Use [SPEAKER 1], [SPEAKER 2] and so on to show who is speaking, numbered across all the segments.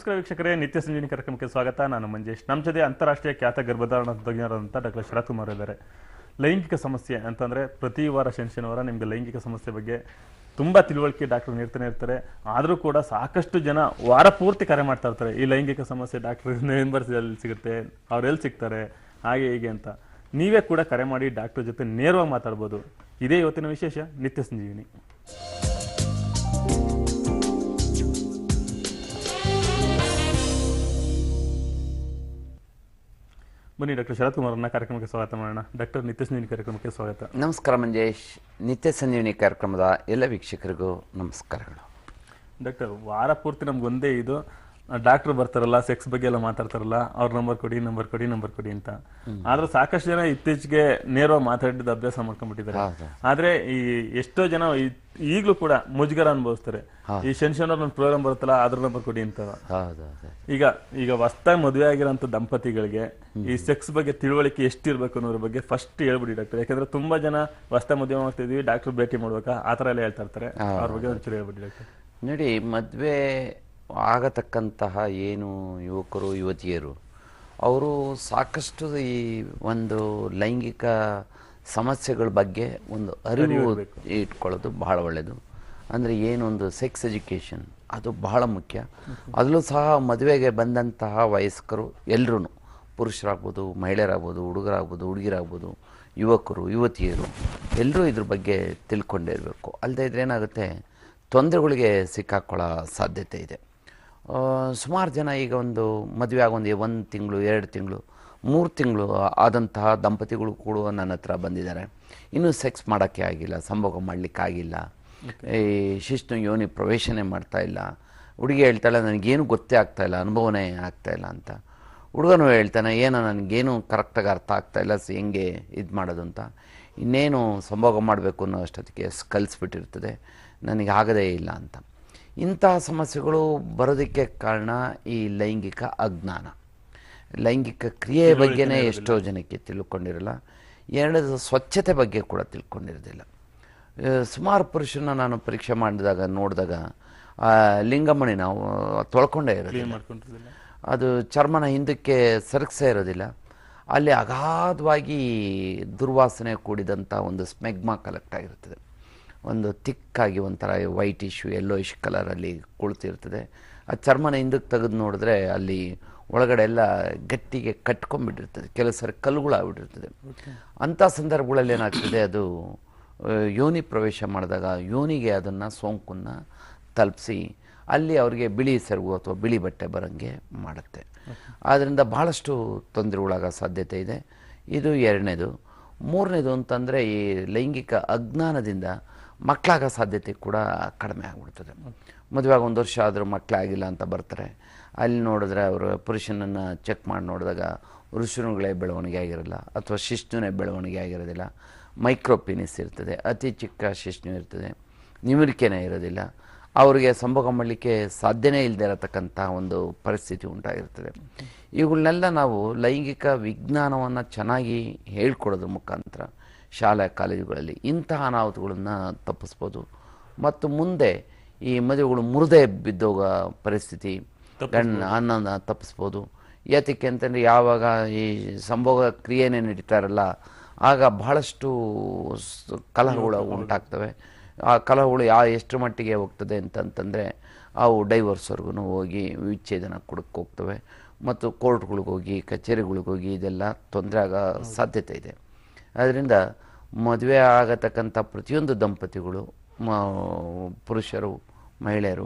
[SPEAKER 1] ನಮಸ್ಕಾರ ವೀಕ್ಷಕರೇ, ನಿತ್ಯ ಸಂಜೀವಿನಿ ಕಾರ್ಯಕ್ರಮಕ್ಕೆ ಸ್ವಾಗತ. ನಾನು ಮಂಜೇಶ್. ನಮ್ಮ ಜೊತೆ ಅಂತಾರಾಷ್ಟ್ರೀಯ ಖ್ಯಾತ ಗರ್ಭಧಾರಣ ತಜ್ಞರಾದಂಥ ಡಾಕ್ಟರ್ ಶರತ್ ಕುಮಾರ್ ಇದ್ದಾರೆ. ಲೈಂಗಿಕ ಸಮಸ್ಯೆ ಅಂತಂದ್ರೆ ಪ್ರತಿ ವಾರ ಶನಿ ಶನಿವಾರ ನಿಮಗೆ ಲೈಂಗಿಕ ಸಮಸ್ಯೆ ಬಗ್ಗೆ ತುಂಬಾ ತಿಳುವಳಿಕೆ ಡಾಕ್ಟರ್ ನೀಡ್ತಾನೆ ಇರ್ತಾರೆ. ಆದರೂ ಕೂಡ ಸಾಕಷ್ಟು ಜನ ವಾರ ಪೂರ್ತಿ ಕರೆ ಮಾಡ್ತಾ ಇರ್ತಾರೆ. ಈ ಲೈಂಗಿಕ ಸಮಸ್ಯೆ ಡಾಕ್ಟರ್ ಯೂನಿವರ್ಸಿಟಿ ಎಲ್ಲಿ ಸಿಗುತ್ತೆ, ಅವ್ರು ಎಲ್ಲಿ ಸಿಗ್ತಾರೆ, ಹಾಗೆ ಹೀಗೆ ಅಂತ. ನೀವೇ ಕೂಡ ಕರೆ ಮಾಡಿ ಡಾಕ್ಟರ್ ಜೊತೆ ನೇರವಾಗಿ ಮಾತಾಡ್ಬೋದು. ಇದೇ ಇವತ್ತಿನ ವಿಶೇಷ, ನಿತ್ಯ ಸಂಜೀವಿನಿ. ಬನ್ನಿ ಡಾಕ್ಟರ್ ಶರತ್ ಕುಮಾರ್ನ ಕಾರ್ಯಕ್ರಮಕ್ಕೆ ಸ್ವಾಗತ ಮಾಡೋಣ. ಡಾಕ್ಟರ್ ನಿತ್ಯ ಸಂಜೀವಿನಿ ಕಾರ್ಯಕ್ರಮಕ್ಕೆ ಸ್ವಾಗತ.
[SPEAKER 2] ನಮಸ್ಕಾರ ಮಂಜೇಶ್. ನಿತ್ಯ ಸಂಜೀವಿನಿ ಕಾರ್ಯಕ್ರಮದ ಎಲ್ಲ ವೀಕ್ಷಕರಿಗೂ ನಮಸ್ಕಾರಗಳು.
[SPEAKER 1] ಡಾಕ್ಟರ್ ವಾರ ಪೂರ್ತಿ ನಮ್ಗೆ ಒಂದೇ ಇದು. ಡಾಕ್ಟರ್ ಬರ್ತಾರಲ್ಲ ಸೆಕ್ಸ್ ಬಗ್ಗೆ ಎಲ್ಲ ಮಾತಾಡ್ತಾರಲ್ಲ ಅವ್ರ ನಂಬರ್ ಕೊಡಿ ನಂಬರ್ ಕೊಡಿ ನಂಬರ್ ಕೊಡಿ ಅಂತ. ಆದ್ರೆ ಸಾಕಷ್ಟು ಜನ ಇತ್ತೀಚೆಗೆ ನೇರವಾಗಿ ಮಾತಾಡಿದ ಅಭ್ಯಾಸ ಮಾಡ್ಕೊಂಡ್ಬಿಟ್ಟಿದ್ದಾರೆ. ಆದ್ರೆ ಈ ಎಷ್ಟೋ ಜನ ಈಗಲೂ ಕೂಡ ಮುಜುಗರ ಅನುಭವಿಸ್ತಾರೆ. ಈ ಶನಿಶನ್ ಅವ್ರ ಪ್ರೋಗ್ರಾಮ್ ಬರುತ್ತಲ್ಲ ಅದ್ರ ನಂಬರ್ ಕೊಡಿ ಅಂತ. ಈಗ ಈಗ ಹೊಸ್ದಾಗಿ ಮದುವೆ ಆಗಿರೋಂಥ ದಂಪತಿಗಳಿಗೆ ಈ ಸೆಕ್ಸ್ ಬಗ್ಗೆ ತಿಳುವಳಿಕೆ ಎಷ್ಟಿರ್ಬೇಕು ಅನ್ನೋದ್ರ ಬಗ್ಗೆ ಫಸ್ಟ್ ಹೇಳ್ಬಿಡಿ ಡಾಕ್ಟರ್ ಯಾಕಂದ್ರೆ ತುಂಬಾ ಜನ ಹೊಸ್ತಾ ಮದುವೆ ಮಾಡ್ತಾ ಇದೀವಿ ಡಾಕ್ಟರ್ ಭೇಟಿ ಮಾಡ್ಬೇಕಾ? ಆ ಥರ ಎಲ್ಲ ಹೇಳ್ತಾ ಇರ್ತಾರೆ. ಅವ್ರ ಬಗ್ಗೆ ಒಂಚೂರು ಹೇಳ್ಬಿಡಿ ಡಾಕ್ಟರ್
[SPEAKER 2] ನೋಡಿ ಮದುವೆ ಆಗತಕ್ಕಂತಹ ಏನು ಯುವಕರು ಯುವತಿಯರು ಅವರು ಸಾಕಷ್ಟು ಈ ಒಂದು ಲೈಂಗಿಕ ಸಮಸ್ಯೆಗಳ ಬಗ್ಗೆ ಒಂದು ಅರಿವು ಇಟ್ಕೊಳ್ಳೋದು ಬಹಳ ಒಳ್ಳೆಯದು ಅಂದರೆ ಏನೊಂದು ಸೆಕ್ಸ್ ಎಜುಕೇಷನ್ ಅದು ಬಹಳ ಮುಖ್ಯ. ಅದರಲ್ಲೂ ಸಹ ಮದುವೆಗೆ ಬಂದಂತಹ ವಯಸ್ಕರು ಎಲ್ಲರೂ ಪುರುಷರಾಗ್ಬೋದು ಮಹಿಳೆಯರಾಗ್ಬೋದು ಹುಡುಗರಾಗ್ಬೋದು ಹುಡುಗಿರಾಗ್ಬೋದು ಯುವಕರು ಯುವತಿಯರು ಎಲ್ಲರೂ ಇದ್ರ ಬಗ್ಗೆ ತಿಳ್ಕೊಂಡಿರಬೇಕು. ಅಲ್ಲದೆ ಇದ್ರೆ ಏನಾಗುತ್ತೆ ತೊಂದರೆಗಳಿಗೆ ಸಿಕ್ಕಾಕೊಳ್ಳೋ ಸಾಧ್ಯತೆ ಇದೆ. ಸುಮಾರು ಜನ ಈಗ ಒಂದು ಮದುವೆ ಆಗೊಂದು ಒಂದು ತಿಂಗಳು ಎರಡು ತಿಂಗಳು ಮೂರು ತಿಂಗಳು ಆದಂತಹ ದಂಪತಿಗಳು ಕೂಡ ನನ್ನ ಹತ್ರ ಬಂದಿದ್ದಾರೆ. ಇನ್ನೂ ಸೆಕ್ಸ್ ಮಾಡೋಕ್ಕೆ ಆಗಿಲ್ಲ ಸಂಭೋಗ ಮಾಡಲಿಕ್ಕಾಗಿಲ್ಲ ಈ ಶಿಸ್ತು ಯೋನಿ ಪ್ರವೇಶನೇ ಮಾಡ್ತಾ ಇಲ್ಲ. ಹುಡುಗಿ ಹೇಳ್ತಾಳೆ ನನಗೇನು ಗೊತ್ತೇ ಆಗ್ತಾ ಇಲ್ಲ ಅನುಭವನೇ ಆಗ್ತಾ ಇಲ್ಲ ಅಂತ. ಹುಡುಗನು ಹೇಳ್ತಾನೆ ಏನೋ ನನಗೇನು ಕರೆಕ್ಟಾಗಿ ಅರ್ಥ ಆಗ್ತಾ ಇಲ್ಲ ಸ ಹೆಂಗೆ ಇದು ಮಾಡೋದು ಅಂತ. ಇನ್ನೇನು ಸಂಭೋಗ ಮಾಡಬೇಕು ಅನ್ನೋ ಅಷ್ಟೊತ್ತಿಗೆ ಕಲಿಸ್ಬಿಟ್ಟಿರ್ತದೆ. ನನಗೆ ಆಗದೇ ಇಲ್ಲ ಅಂತ. ಇಂತಹ ಸಮಸ್ಯೆಗಳು ಬರೋದಕ್ಕೆ ಕಾರಣ ಈ ಲೈಂಗಿಕ ಅಜ್ಞಾನ. ಲೈಂಗಿಕ ಕ್ರಿಯೆ ಬಗ್ಗೆನೇ ಎಷ್ಟೋ ಜನಕ್ಕೆ ತಿಳ್ಕೊಂಡಿರಲ್ಲ. ಎರಡನೇದು ಸ್ವಚ್ಛತೆ ಬಗ್ಗೆ ಕೂಡ ತಿಳ್ಕೊಂಡಿರೋದಿಲ್ಲ. ಸುಮಾರು ಪುರುಷನ ನಾನು ಪರೀಕ್ಷೆ ಮಾಡಿದಾಗ ನೋಡಿದಾಗ ಲಿಂಗಮಣಿ ನಾವು ತೊಳ್ಕೊಂಡೇ ಇರೋದಿಲ್ಲ. ಅದು ಚರ್ಮನ ಹಿಂದಕ್ಕೆ ಸರಕ್ಸೇ ಇರೋದಿಲ್ಲ. ಅಲ್ಲಿ ಅಗಾಧವಾಗಿ ದುರ್ವಾಸನೆ ಕೂಡಿದಂಥ ಒಂದು ಸ್ಮೆಗ್ಮಾ ಕಲೆಕ್ಟ್ ಆಗಿರ್ತದೆ ಒಂದು ತಿಕ್ಕಾಗಿ ಒಂಥರ ವೈಟ್ ಇಶ್ಯೂ ಯೆಲ್ಲೋಯಿಶ್ ಕಲರಲ್ಲಿ ಕುಳಿತಿರ್ತದೆ. ಆ ಚರ್ಮನ ಹಿಂದಕ್ಕೆ ತೆಗೆದು ನೋಡಿದ್ರೆ ಅಲ್ಲಿ ಒಳಗಡೆ ಎಲ್ಲ ಗಟ್ಟಿಗೆ ಕಟ್ಕೊಂಡ್ಬಿಟ್ಟಿರ್ತದೆ. ಕೆಲವು ಸರಿ ಕಲ್ಲುಗಳಾಗ್ಬಿಟ್ಟಿರ್ತದೆ. ಅಂಥ ಸಂದರ್ಭಗಳಲ್ಲಿ ಏನಾಗ್ತದೆ ಅದು ಯೋನಿ ಪ್ರವೇಶ ಮಾಡಿದಾಗ ಯೋನಿಗೆ ಅದನ್ನು ಸೋಂಕನ್ನು ತಲುಪಿಸಿ ಅಲ್ಲಿ ಅವರಿಗೆ ಬಿಳಿ ಸೆರಗು ಅಥವಾ ಬಿಳಿ ಬಟ್ಟೆ ಬರೋಂಗೆ ಮಾಡುತ್ತೆ. ಆದ್ದರಿಂದ ಭಾಳಷ್ಟು ತೊಂದರೆಗಳಾಗೋ ಸಾಧ್ಯತೆ ಇದೆ. ಇದು ಎರಡನೇದು. ಮೂರನೇದು ಅಂತಂದರೆ ಈ ಲೈಂಗಿಕ ಅಜ್ಞಾನದಿಂದ ಮಕ್ಕಳಾಗೋ ಸಾಧ್ಯತೆ ಕೂಡ ಕಡಿಮೆ ಆಗಿಬಿಡ್ತದೆ. ಮದುವೆ ಆಗಿ ಒಂದು ವರ್ಷ ಆದರೂ ಮಕ್ಕಳಾಗಿಲ್ಲ ಅಂತ ಬರ್ತಾರೆ. ಅಲ್ಲಿ ನೋಡಿದ್ರೆ ಅವರು ಪುರುಷನನ್ನು ಚೆಕ್ ಮಾಡಿ ನೋಡಿದಾಗ ಋಷುನುಗಳೇ ಬೆಳವಣಿಗೆ ಆಗಿರಲ್ಲ ಅಥವಾ ಶಿಷ್ಣುನೇ ಬೆಳವಣಿಗೆ ಆಗಿರೋದಿಲ್ಲ. ಮೈಕ್ರೋಪಿನಿಸ್ ಇರ್ತದೆ, ಅತಿ ಚಿಕ್ಕ ಶಿಷ್ಣು ಇರ್ತದೆ, ನಿಮಿರಿಕೆನೇ ಇರೋದಿಲ್ಲ. ಅವರಿಗೆ ಸಂಭೋಗ ಮಾಡಲಿಕ್ಕೆ ಸಾಧ್ಯನೇ ಇಲ್ಲದೆ ಇರತಕ್ಕಂಥ ಒಂದು ಪರಿಸ್ಥಿತಿ ಉಂಟಾಗಿರ್ತದೆ. ಇವುಗಳನ್ನೆಲ್ಲ ನಾವು ಲೈಂಗಿಕ ವಿಜ್ಞಾನವನ್ನು ಚೆನ್ನಾಗಿ ಹೇಳ್ಕೊಡೋದ್ರ ಮುಖಾಂತರ ಶಾಲಾ ಕಾಲೇಜುಗಳಲ್ಲಿ ಇಂತಹ ಅನಾಹುತಗಳನ್ನು ತಪ್ಪಿಸ್ಬೋದು. ಮತ್ತು ಮುಂದೆ ಈ ಮದುವೆಗಳು ಮುರಿದೇ ಬಿದ್ದೋಗ ಪರಿಸ್ಥಿತಿ ಗಂಡ ಅನ್ನನ ತಪ್ಪಿಸ್ಬೋದು. ಏತಕ್ಕೆ ಅಂತಂದರೆ ಯಾವಾಗ ಈ ಸಂಭೋಗ ಕ್ರಿಯೆನೇ ನಡೀತಾರಲ್ಲ ಆಗ ಬಹಳಷ್ಟು ಕಲಹಗಳು ಉಂಟಾಗ್ತವೆ. ಆ ಕಲಹಗಳು ಯಾ ಎಷ್ಟು ಮಟ್ಟಿಗೆ ಹೋಗ್ತದೆ ಅಂತಂತಂದರೆ ಅವು ಡೈವರ್ಸ್ವರೆಗೂ ಹೋಗಿ ವಿಚ್ಛೇದನ ಕೊಡಕ್ಕೆ ಹೋಗ್ತವೆ. ಮತ್ತು ಕೋರ್ಟ್ಗಳಿಗೋಗಿ ಕಚೇರಿಗಳಿಗೋಗಿ ಇದೆಲ್ಲ ತೊಂದರೆ ಆಗೋ ಸಾಧ್ಯತೆ ಇದೆ. ಅದರಿಂದ ಮದುವೆ ಆಗತಕ್ಕಂಥ ಪ್ರತಿಯೊಂದು ದಂಪತಿಗಳು ಪುರುಷರು ಮಹಿಳೆಯರು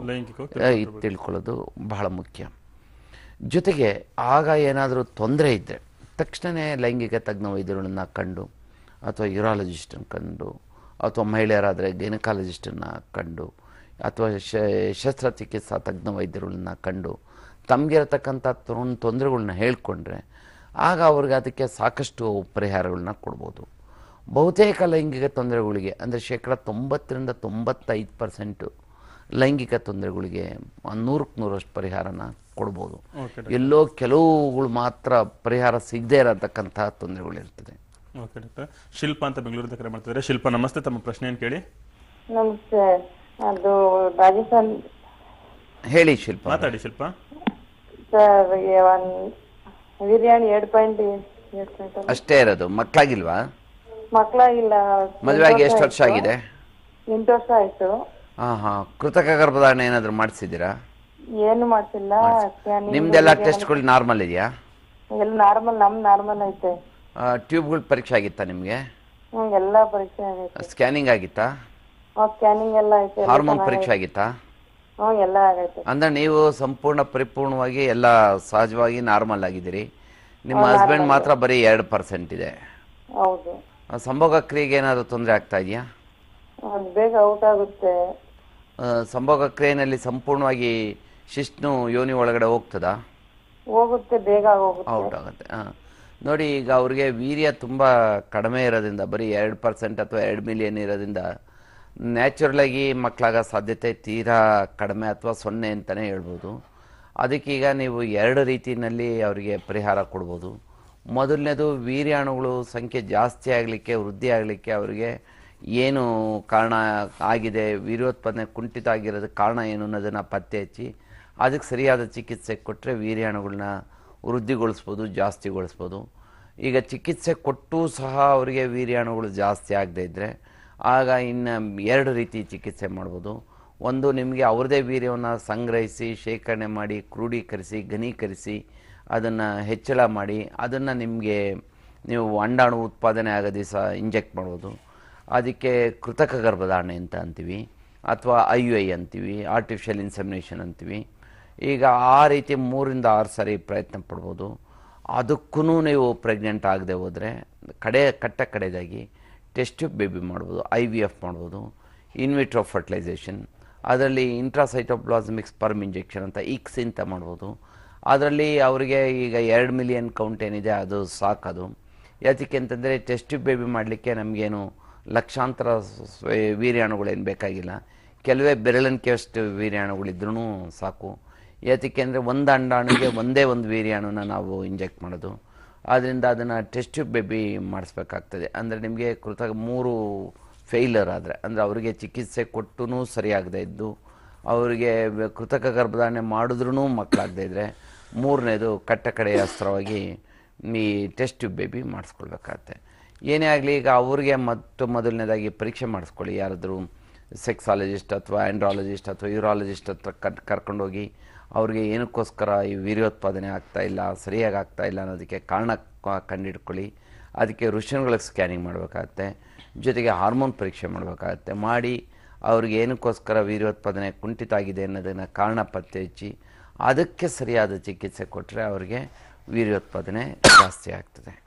[SPEAKER 2] ತಿಳ್ಕೊಳ್ಳೋದು ಬಹಳ ಮುಖ್ಯ. ಜೊತೆಗೆ ಆಗ ಏನಾದರೂ ತೊಂದರೆ ಇದ್ದರೆ ತಕ್ಷಣವೇ ಲೈಂಗಿಕ ತಜ್ಞ ವೈದ್ಯರುಗಳನ್ನ ಕಂಡು ಅಥವಾ ಯುರಾಲಜಿಸ್ಟನ್ನು ಕಂಡು ಅಥವಾ ಮಹಿಳೆಯರಾದರೆ ಗೈನಕಾಲಜಿಸ್ಟನ್ನು ಕಂಡು ಅಥವಾ ಶ ಶಸ್ತ್ರಚಿಕಿತ್ಸಾ ತಜ್ಞ ವೈದ್ಯರುಗಳನ್ನ ಕಂಡು ತಮಗಿರತಕ್ಕಂಥ ತೊಂದರೆಗಳನ್ನ ಹೇಳ್ಕೊಂಡ್ರೆ ಆಗ ಅವ್ರಿಗೆ ಅದಕ್ಕೆ ಸಾಕಷ್ಟು ಪರಿಹಾರಗಳನ್ನ ಕೊಡ್ಬೋದು. ಬಹುತೇಕ ಲೈಂಗಿಕ ತೊಂದರೆಗಳಿಗೆ ಅಂದರೆ ಶೇಕಡ ತೊಂಬತ್ತರಿಂದ ತೊಂಬತ್ತೈದು ಪರ್ಸೆಂಟು ಲೈಂಗಿಕ ತೊಂದರೆಗಳಿಗೆ ನೂರಕ್ಕೆ ನೂರಷ್ಟು ಪರಿಹಾರನ ಕೊಡ್ಬೋದು. ಎಲ್ಲೋ ಕೆಲವುಗಳು ಮಾತ್ರ ಪರಿಹಾರ ಸಿಗದೇ ಇರತಕ್ಕಂಥ ತೊಂದರೆಗಳಿರ್ತದೆ.
[SPEAKER 1] Okay doctor. ಶಿಲ್ಪ ಅಂತ ಬೆಂಗಳೂರಿಂದ ಕರೆ ಮಾಡ್ತಿದ್ದಾರೆ. ಶಿಲ್ಪ ನಮಸ್ತೆ. ತಮ್ಮ ಪ್ರಶ್ನೆ ಏನು ಕೇಳಿ?
[SPEAKER 3] ನಮಸ್ತೆ. ಅದು ರಾಜಸ್ಥಾನ್
[SPEAKER 2] ಹೇಳಿ ಶಿಲ್ಪ.
[SPEAKER 1] ಮಾತಾಡಿ ಶಿಲ್ಪ.
[SPEAKER 3] ಸರ್ ಬಿರಿಯಾನಿ ಎರಡು ಪಾಯಿಂಟ್ ಎರಡು ಪಾಯಿಂಟ್
[SPEAKER 2] ಅಷ್ಟೇ ಇರೋದು. ಮಕ್ಕಳಾಗಿಲ್ವಾ
[SPEAKER 3] ಮಕ್ಕಳಾಗಿಲ್ಲ
[SPEAKER 2] ಮದುವೆ ಆಗಿ ಎಷ್ಟು ವರ್ಷ ಆಗಿದೆ?
[SPEAKER 3] ಎಂಟು ವರ್ಷ ಆಯ್ತು.
[SPEAKER 2] ಹಾ ಹಾಂ. ಕೃತಕ ಗರ್ಭಧಾರಣೆ ಏನಾದ್ರು ಮಾಡಿಸಿದ್ದೀರಾ?
[SPEAKER 3] ಏನು ಮಾಡ್ತಿಲ್ಲ
[SPEAKER 2] ನಿಮ್ದೆಲ್ಲ ಟೆಸ್ಟ್ಗಳು ನಾರ್ಮಲ್ ಇದೆಯಾ?
[SPEAKER 3] ಎಲ್ಲ ನಾರ್ಮಲ್ ನಮ್ ನಾರ್ಮಲ್ ಐತೆ.
[SPEAKER 2] ಟ್ಯೂಬ್ಗಳ ಪರೀಕ್ಷೆ ಆಗಿತ್ತಾ ನಿಮಗೆ?
[SPEAKER 3] ಹ್ಮ್ ಎಲ್ಲ ಪರೀಕ್ಷೆ ಆಗೈತೆ
[SPEAKER 2] ಸ್ಕ್ಯಾನಿಂಗ್ ಆಗಿತ್ತಾ?
[SPEAKER 3] ಸ್ಕ್ಯಾನಿಂಗ್ ಎಲ್ಲ ಐತೆ. ಎಲ್ಲ
[SPEAKER 2] ಹಾರ್ಮೋನ್
[SPEAKER 3] ಚೆನ್ನಾಗೈತೆ.
[SPEAKER 2] ಪರೀಕ್ಷೆ ಆಗಿತ್ತಾ?
[SPEAKER 3] ಎಲ್ಲ ಆಗೈತೆ
[SPEAKER 2] ಅಂದ್ರೆ ನೀವು ಸಂಪೂರ್ಣ ಪರಿಪೂರ್ಣವಾಗಿ ಎಲ್ಲ ಸಹಜವಾಗಿ ನಾರ್ಮಲ್ ಆಗಿದ್ದೀರಿ. ನಿಮ್ಮ ಹಸ್ಬೆಂಡ್ ಮಾತ್ರ ಬರೀ ಎರಡು ಪರ್ಸೆಂಟ್ ಇದೆ.
[SPEAKER 3] ಹೌದು.
[SPEAKER 2] ಆ, ಸಂಭೋಗ ಕ್ರಿಯೆಗೆ ಏನಾದರೂ ತೊಂದರೆ ಆಗ್ತಾ ಇದೆಯಾ?
[SPEAKER 3] ಅದ್ ಬೇಗ ಔಟ್ ಆಗುತ್ತೆ.
[SPEAKER 2] ಆ, ಸಂಭೋಗ ಕ್ರಿಯೆಯಲ್ಲಿ ಸಂಪೂರ್ಣವಾಗಿ ಶಿಶ್ನು ಯೋನಿ ಒಳಗಡೆ ಹೋಗ್ತದಾ?
[SPEAKER 3] ಹೋಗುತ್ತೆ ಬೇಗ ಹೋಗುತ್ತೆ.
[SPEAKER 2] ಔಟ್ ಆಗುತ್ತೆ. ಹಾಂ ನೋಡಿ ಈಗ ಅವ್ರಿಗೆ ವೀರ್ಯ ತುಂಬ ಕಡಿಮೆ ಇರೋದ್ರಿಂದ ಬರೀ ಎರಡು ಪರ್ಸೆಂಟ್ ಅಥವಾ ಎರಡು ಮಿಲಿಯನ್ ಇರೋದ್ರಿಂದ ನ್ಯಾಚುರಲಾಗಿ ಮಕ್ಕಳಾಗೋ ಸಾಧ್ಯತೆ ತೀರಾ ಕಡಿಮೆ ಅಥವಾ ಸೊನ್ನೆ ಅಂತಲೇ ಹೇಳ್ಬೋದು. ಅದಕ್ಕೀಗ ನೀವು ಎರಡು ರೀತಿಯಲ್ಲಿ ಅವರಿಗೆ ಪರಿಹಾರ ಕೊಡ್ಬೋದು. ಮೊದಲನೇದು ವೀರ್ಯಾಣುಗಳು ಸಂಖ್ಯೆ ಜಾಸ್ತಿ ಆಗಲಿಕ್ಕೆ, ವೃದ್ಧಿ ಆಗಲಿಕ್ಕೆ ಅವರಿಗೆ ಏನು ಕಾರಣ ಆಗಿದೆ, ವೀರ್ಯೋತ್ಪಾದನೆ ಕುಂಠಿತ ಆಗಿರೋದಕ್ಕೆ ಕಾರಣ ಏನು ಅನ್ನೋದನ್ನು ಪತ್ತೆ ಹಚ್ಚಿ, ಅದಕ್ಕೆ ಸರಿಯಾದ ಚಿಕಿತ್ಸೆ ಕೊಟ್ಟರೆ ವೀರ್ಯಾಣುಗಳನ್ನ ವೃದ್ಧಿಗೊಳಿಸ್ಬೋದು, ಜಾಸ್ತಿಗೊಳಿಸ್ಬೋದು. ಈಗ ಚಿಕಿತ್ಸೆ ಕೊಟ್ಟು ಸಹ ಅವರಿಗೆ ವೀರ್ಯಾಣುಗಳು ಜಾಸ್ತಿ ಆಗದೇ ಇದ್ದರೆ ಆಗ ಇನ್ನು ಎರಡು ರೀತಿ ಚಿಕಿತ್ಸೆ ಮಾಡ್ಬೋದು. ಒಂದು ನಿಮಗೆ ಅವ್ರದೇ ವೀರ್ಯವನ್ನು ಸಂಗ್ರಹಿಸಿ, ಶೇಖರಣೆ ಮಾಡಿ, ಕ್ರೋಢೀಕರಿಸಿ, ಘನೀಕರಿಸಿ, ಅದನ್ನು ಹೆಚ್ಚಳ ಮಾಡಿ, ಅದನ್ನು ನಿಮಗೆ ನೀವು ಅಂಡಾಣು ಉತ್ಪಾದನೆ ಆಗೋ ದಿವಸ ಇಂಜೆಕ್ಟ್ ಮಾಡ್ಬೋದು. ಅದಕ್ಕೆ ಕೃತಕ ಗರ್ಭಧಾರಣೆ ಅಂತ ಅಂತೀವಿ, ಅಥವಾ ಐ ಯು ಐ ಅಂತೀವಿ, ಆರ್ಟಿಫಿಷಿಯಲ್ ಇನ್ಸೆಮಿನೇಷನ್ ಅಂತೀವಿ. ಈಗ ಆ ರೀತಿ ಮೂರಿಂದ ಆರು ಸಾರಿ ಪ್ರಯತ್ನ ಪಡ್ಬೋದು. ಅದಕ್ಕೂ ನೀವು ಪ್ರೆಗ್ನೆಂಟ್ ಆಗದೆ ಹೋದರೆ, ಕಡೆ, ಕಟ್ಟ ಕಡೆದಾಗಿ ಟೆಸ್ಟ್ ಬೇಬಿ ಮಾಡ್ಬೋದು ಐ ವಿ ಎಫ್ ಮಾಡ್ಬೋದು ಇನ್ವಿಟ್ರೋ ಫರ್ಟಿಲೈಸೇಷನ್, ಅದರಲ್ಲಿ ಇಂಟ್ರಾಸೈಟೋಪ್ಲಾಸ್ಮಿಕ್ ಸ್ಪರ್ಮ್ ಇಂಜೆಕ್ಷನ್ ಅಂತ ಇಕ್ಸ್ ಅಂತ ಮಾಡ್ಬೋದು. ಅದರಲ್ಲಿ ಅವರಿಗೆ ಈಗ ಎರಡು ಮಿಲಿಯನ್ ಕೌಂಟ್ ಏನಿದೆ, ಅದು ಸಾಕದು. ಯಾತಕ್ಕೆ ಅಂತಂದರೆ ಟೆಸ್ಟ್ ಬೇಬಿ ಮಾಡಲಿಕ್ಕೆ ನಮಗೇನು ಲಕ್ಷಾಂತರ ವೀರ್ಯಾಣುಗಳೇನು ಬೇಕಾಗಿಲ್ಲ. ಕೆಲವೇ ಬೆರಳಿನಕೆಯಷ್ಟು ವೀರ್ಯಾಣುಗಳಿದ್ರೂ ಸಾಕು. ಯಾತಕ್ಕೆ ಅಂದರೆ ಒಂದು ಅಂಡಾಣುಗೆ ಒಂದೇ ಒಂದು ವೀರ್ಯಾಣುನ ನಾವು ಇಂಜೆಕ್ಟ್ ಮಾಡೋದು. ಆದ್ದರಿಂದ ಅದನ್ನು ಟೆಸ್ಟ್ ಬೇಬಿ ಮಾಡಿಸ್ಬೇಕಾಗ್ತದೆ. ಅಂದರೆ ನಿಮಗೆ ಕೃತಕ ಮೂರು ಫೇಲರ್ ಆದರೆ, ಅಂದರೆ ಅವರಿಗೆ ಚಿಕಿತ್ಸೆ ಕೊಟ್ಟು ಸರಿಯಾಗದೇ ಇದ್ದು, ಅವರಿಗೆ ಕೃತಕ ಗರ್ಭಧಾರಣೆ ಮಾಡಿದ್ರೂ ಮಕ್ಕಳಾಗದೇ ಇದ್ದರೆ ಮೂರನೇದು ಕಟ್ಟ ಕಡೆಯ ಅಸ್ತ್ರವಾಗಿ ಈ ಟೆಸ್ಟ್ ಟ್ಯೂಬ್ ಬೇಬಿ ಮಾಡಿಸ್ಕೊಳ್ಬೇಕಾಗತ್ತೆ. ಏನೇ ಆಗಲಿ ಈಗ ಅವ್ರಿಗೆ ಮತ್ತು ಮೊದಲನೇದಾಗಿ ಪರೀಕ್ಷೆ ಮಾಡಿಸ್ಕೊಳ್ಳಿ. ಯಾರಾದರೂ ಸೆಕ್ಸಾಲಜಿಸ್ಟ್ ಅಥವಾ ಆ್ಯಂಡ್ರಾಲಜಿಸ್ಟ್ ಅಥವಾ ಯೂರಾಲಜಿಸ್ಟ್ ಹತ್ರ ಕಟ್ ಕರ್ಕೊಂಡೋಗಿ ಅವ್ರಿಗೆ ಏನಕ್ಕೋಸ್ಕರ ಈ ವೀರ್ಯೋತ್ಪಾದನೆ ಆಗ್ತಾ ಇಲ್ಲ ಸರಿಯಾಗಿ ಆಗ್ತಾಯಿಲ್ಲ ಇಲ್ಲ ಅನ್ನೋದಕ್ಕೆ ಕಾರಣ ಕಂಡಿಡ್ಕೊಳ್ಳಿ. ಅದಕ್ಕೆ ಋಷನ್ಗಳಿಗೆ ಸ್ಕ್ಯಾನಿಂಗ್ ಮಾಡಬೇಕಾಗತ್ತೆ. ಜೊತೆಗೆ ಹಾರ್ಮೋನ್ ಪರೀಕ್ಷೆ ಮಾಡಬೇಕಾಗತ್ತೆ. ಮಾಡಿ ಅವ್ರಿಗೆ ಏನಕ್ಕೋಸ್ಕರ ವೀರ್ಯೋತ್ಪಾದನೆ ಕುಂಠಿತ ಆಗಿದೆ ಅನ್ನೋದನ್ನು ಕಾರಣ ಪತ್ತೆ ಹಚ್ಚಿ ಅದಕ್ಕೆ ಸರಿಯಾದ ಚಿಕಿತ್ಸೆ ಕೊಟ್ಟರೆ ಅವರಿಗೆ ವೀರ್ಯೋತ್ಪಾದನೆ ಜಾಸ್ತಿ ಆಗ್ತದೆ.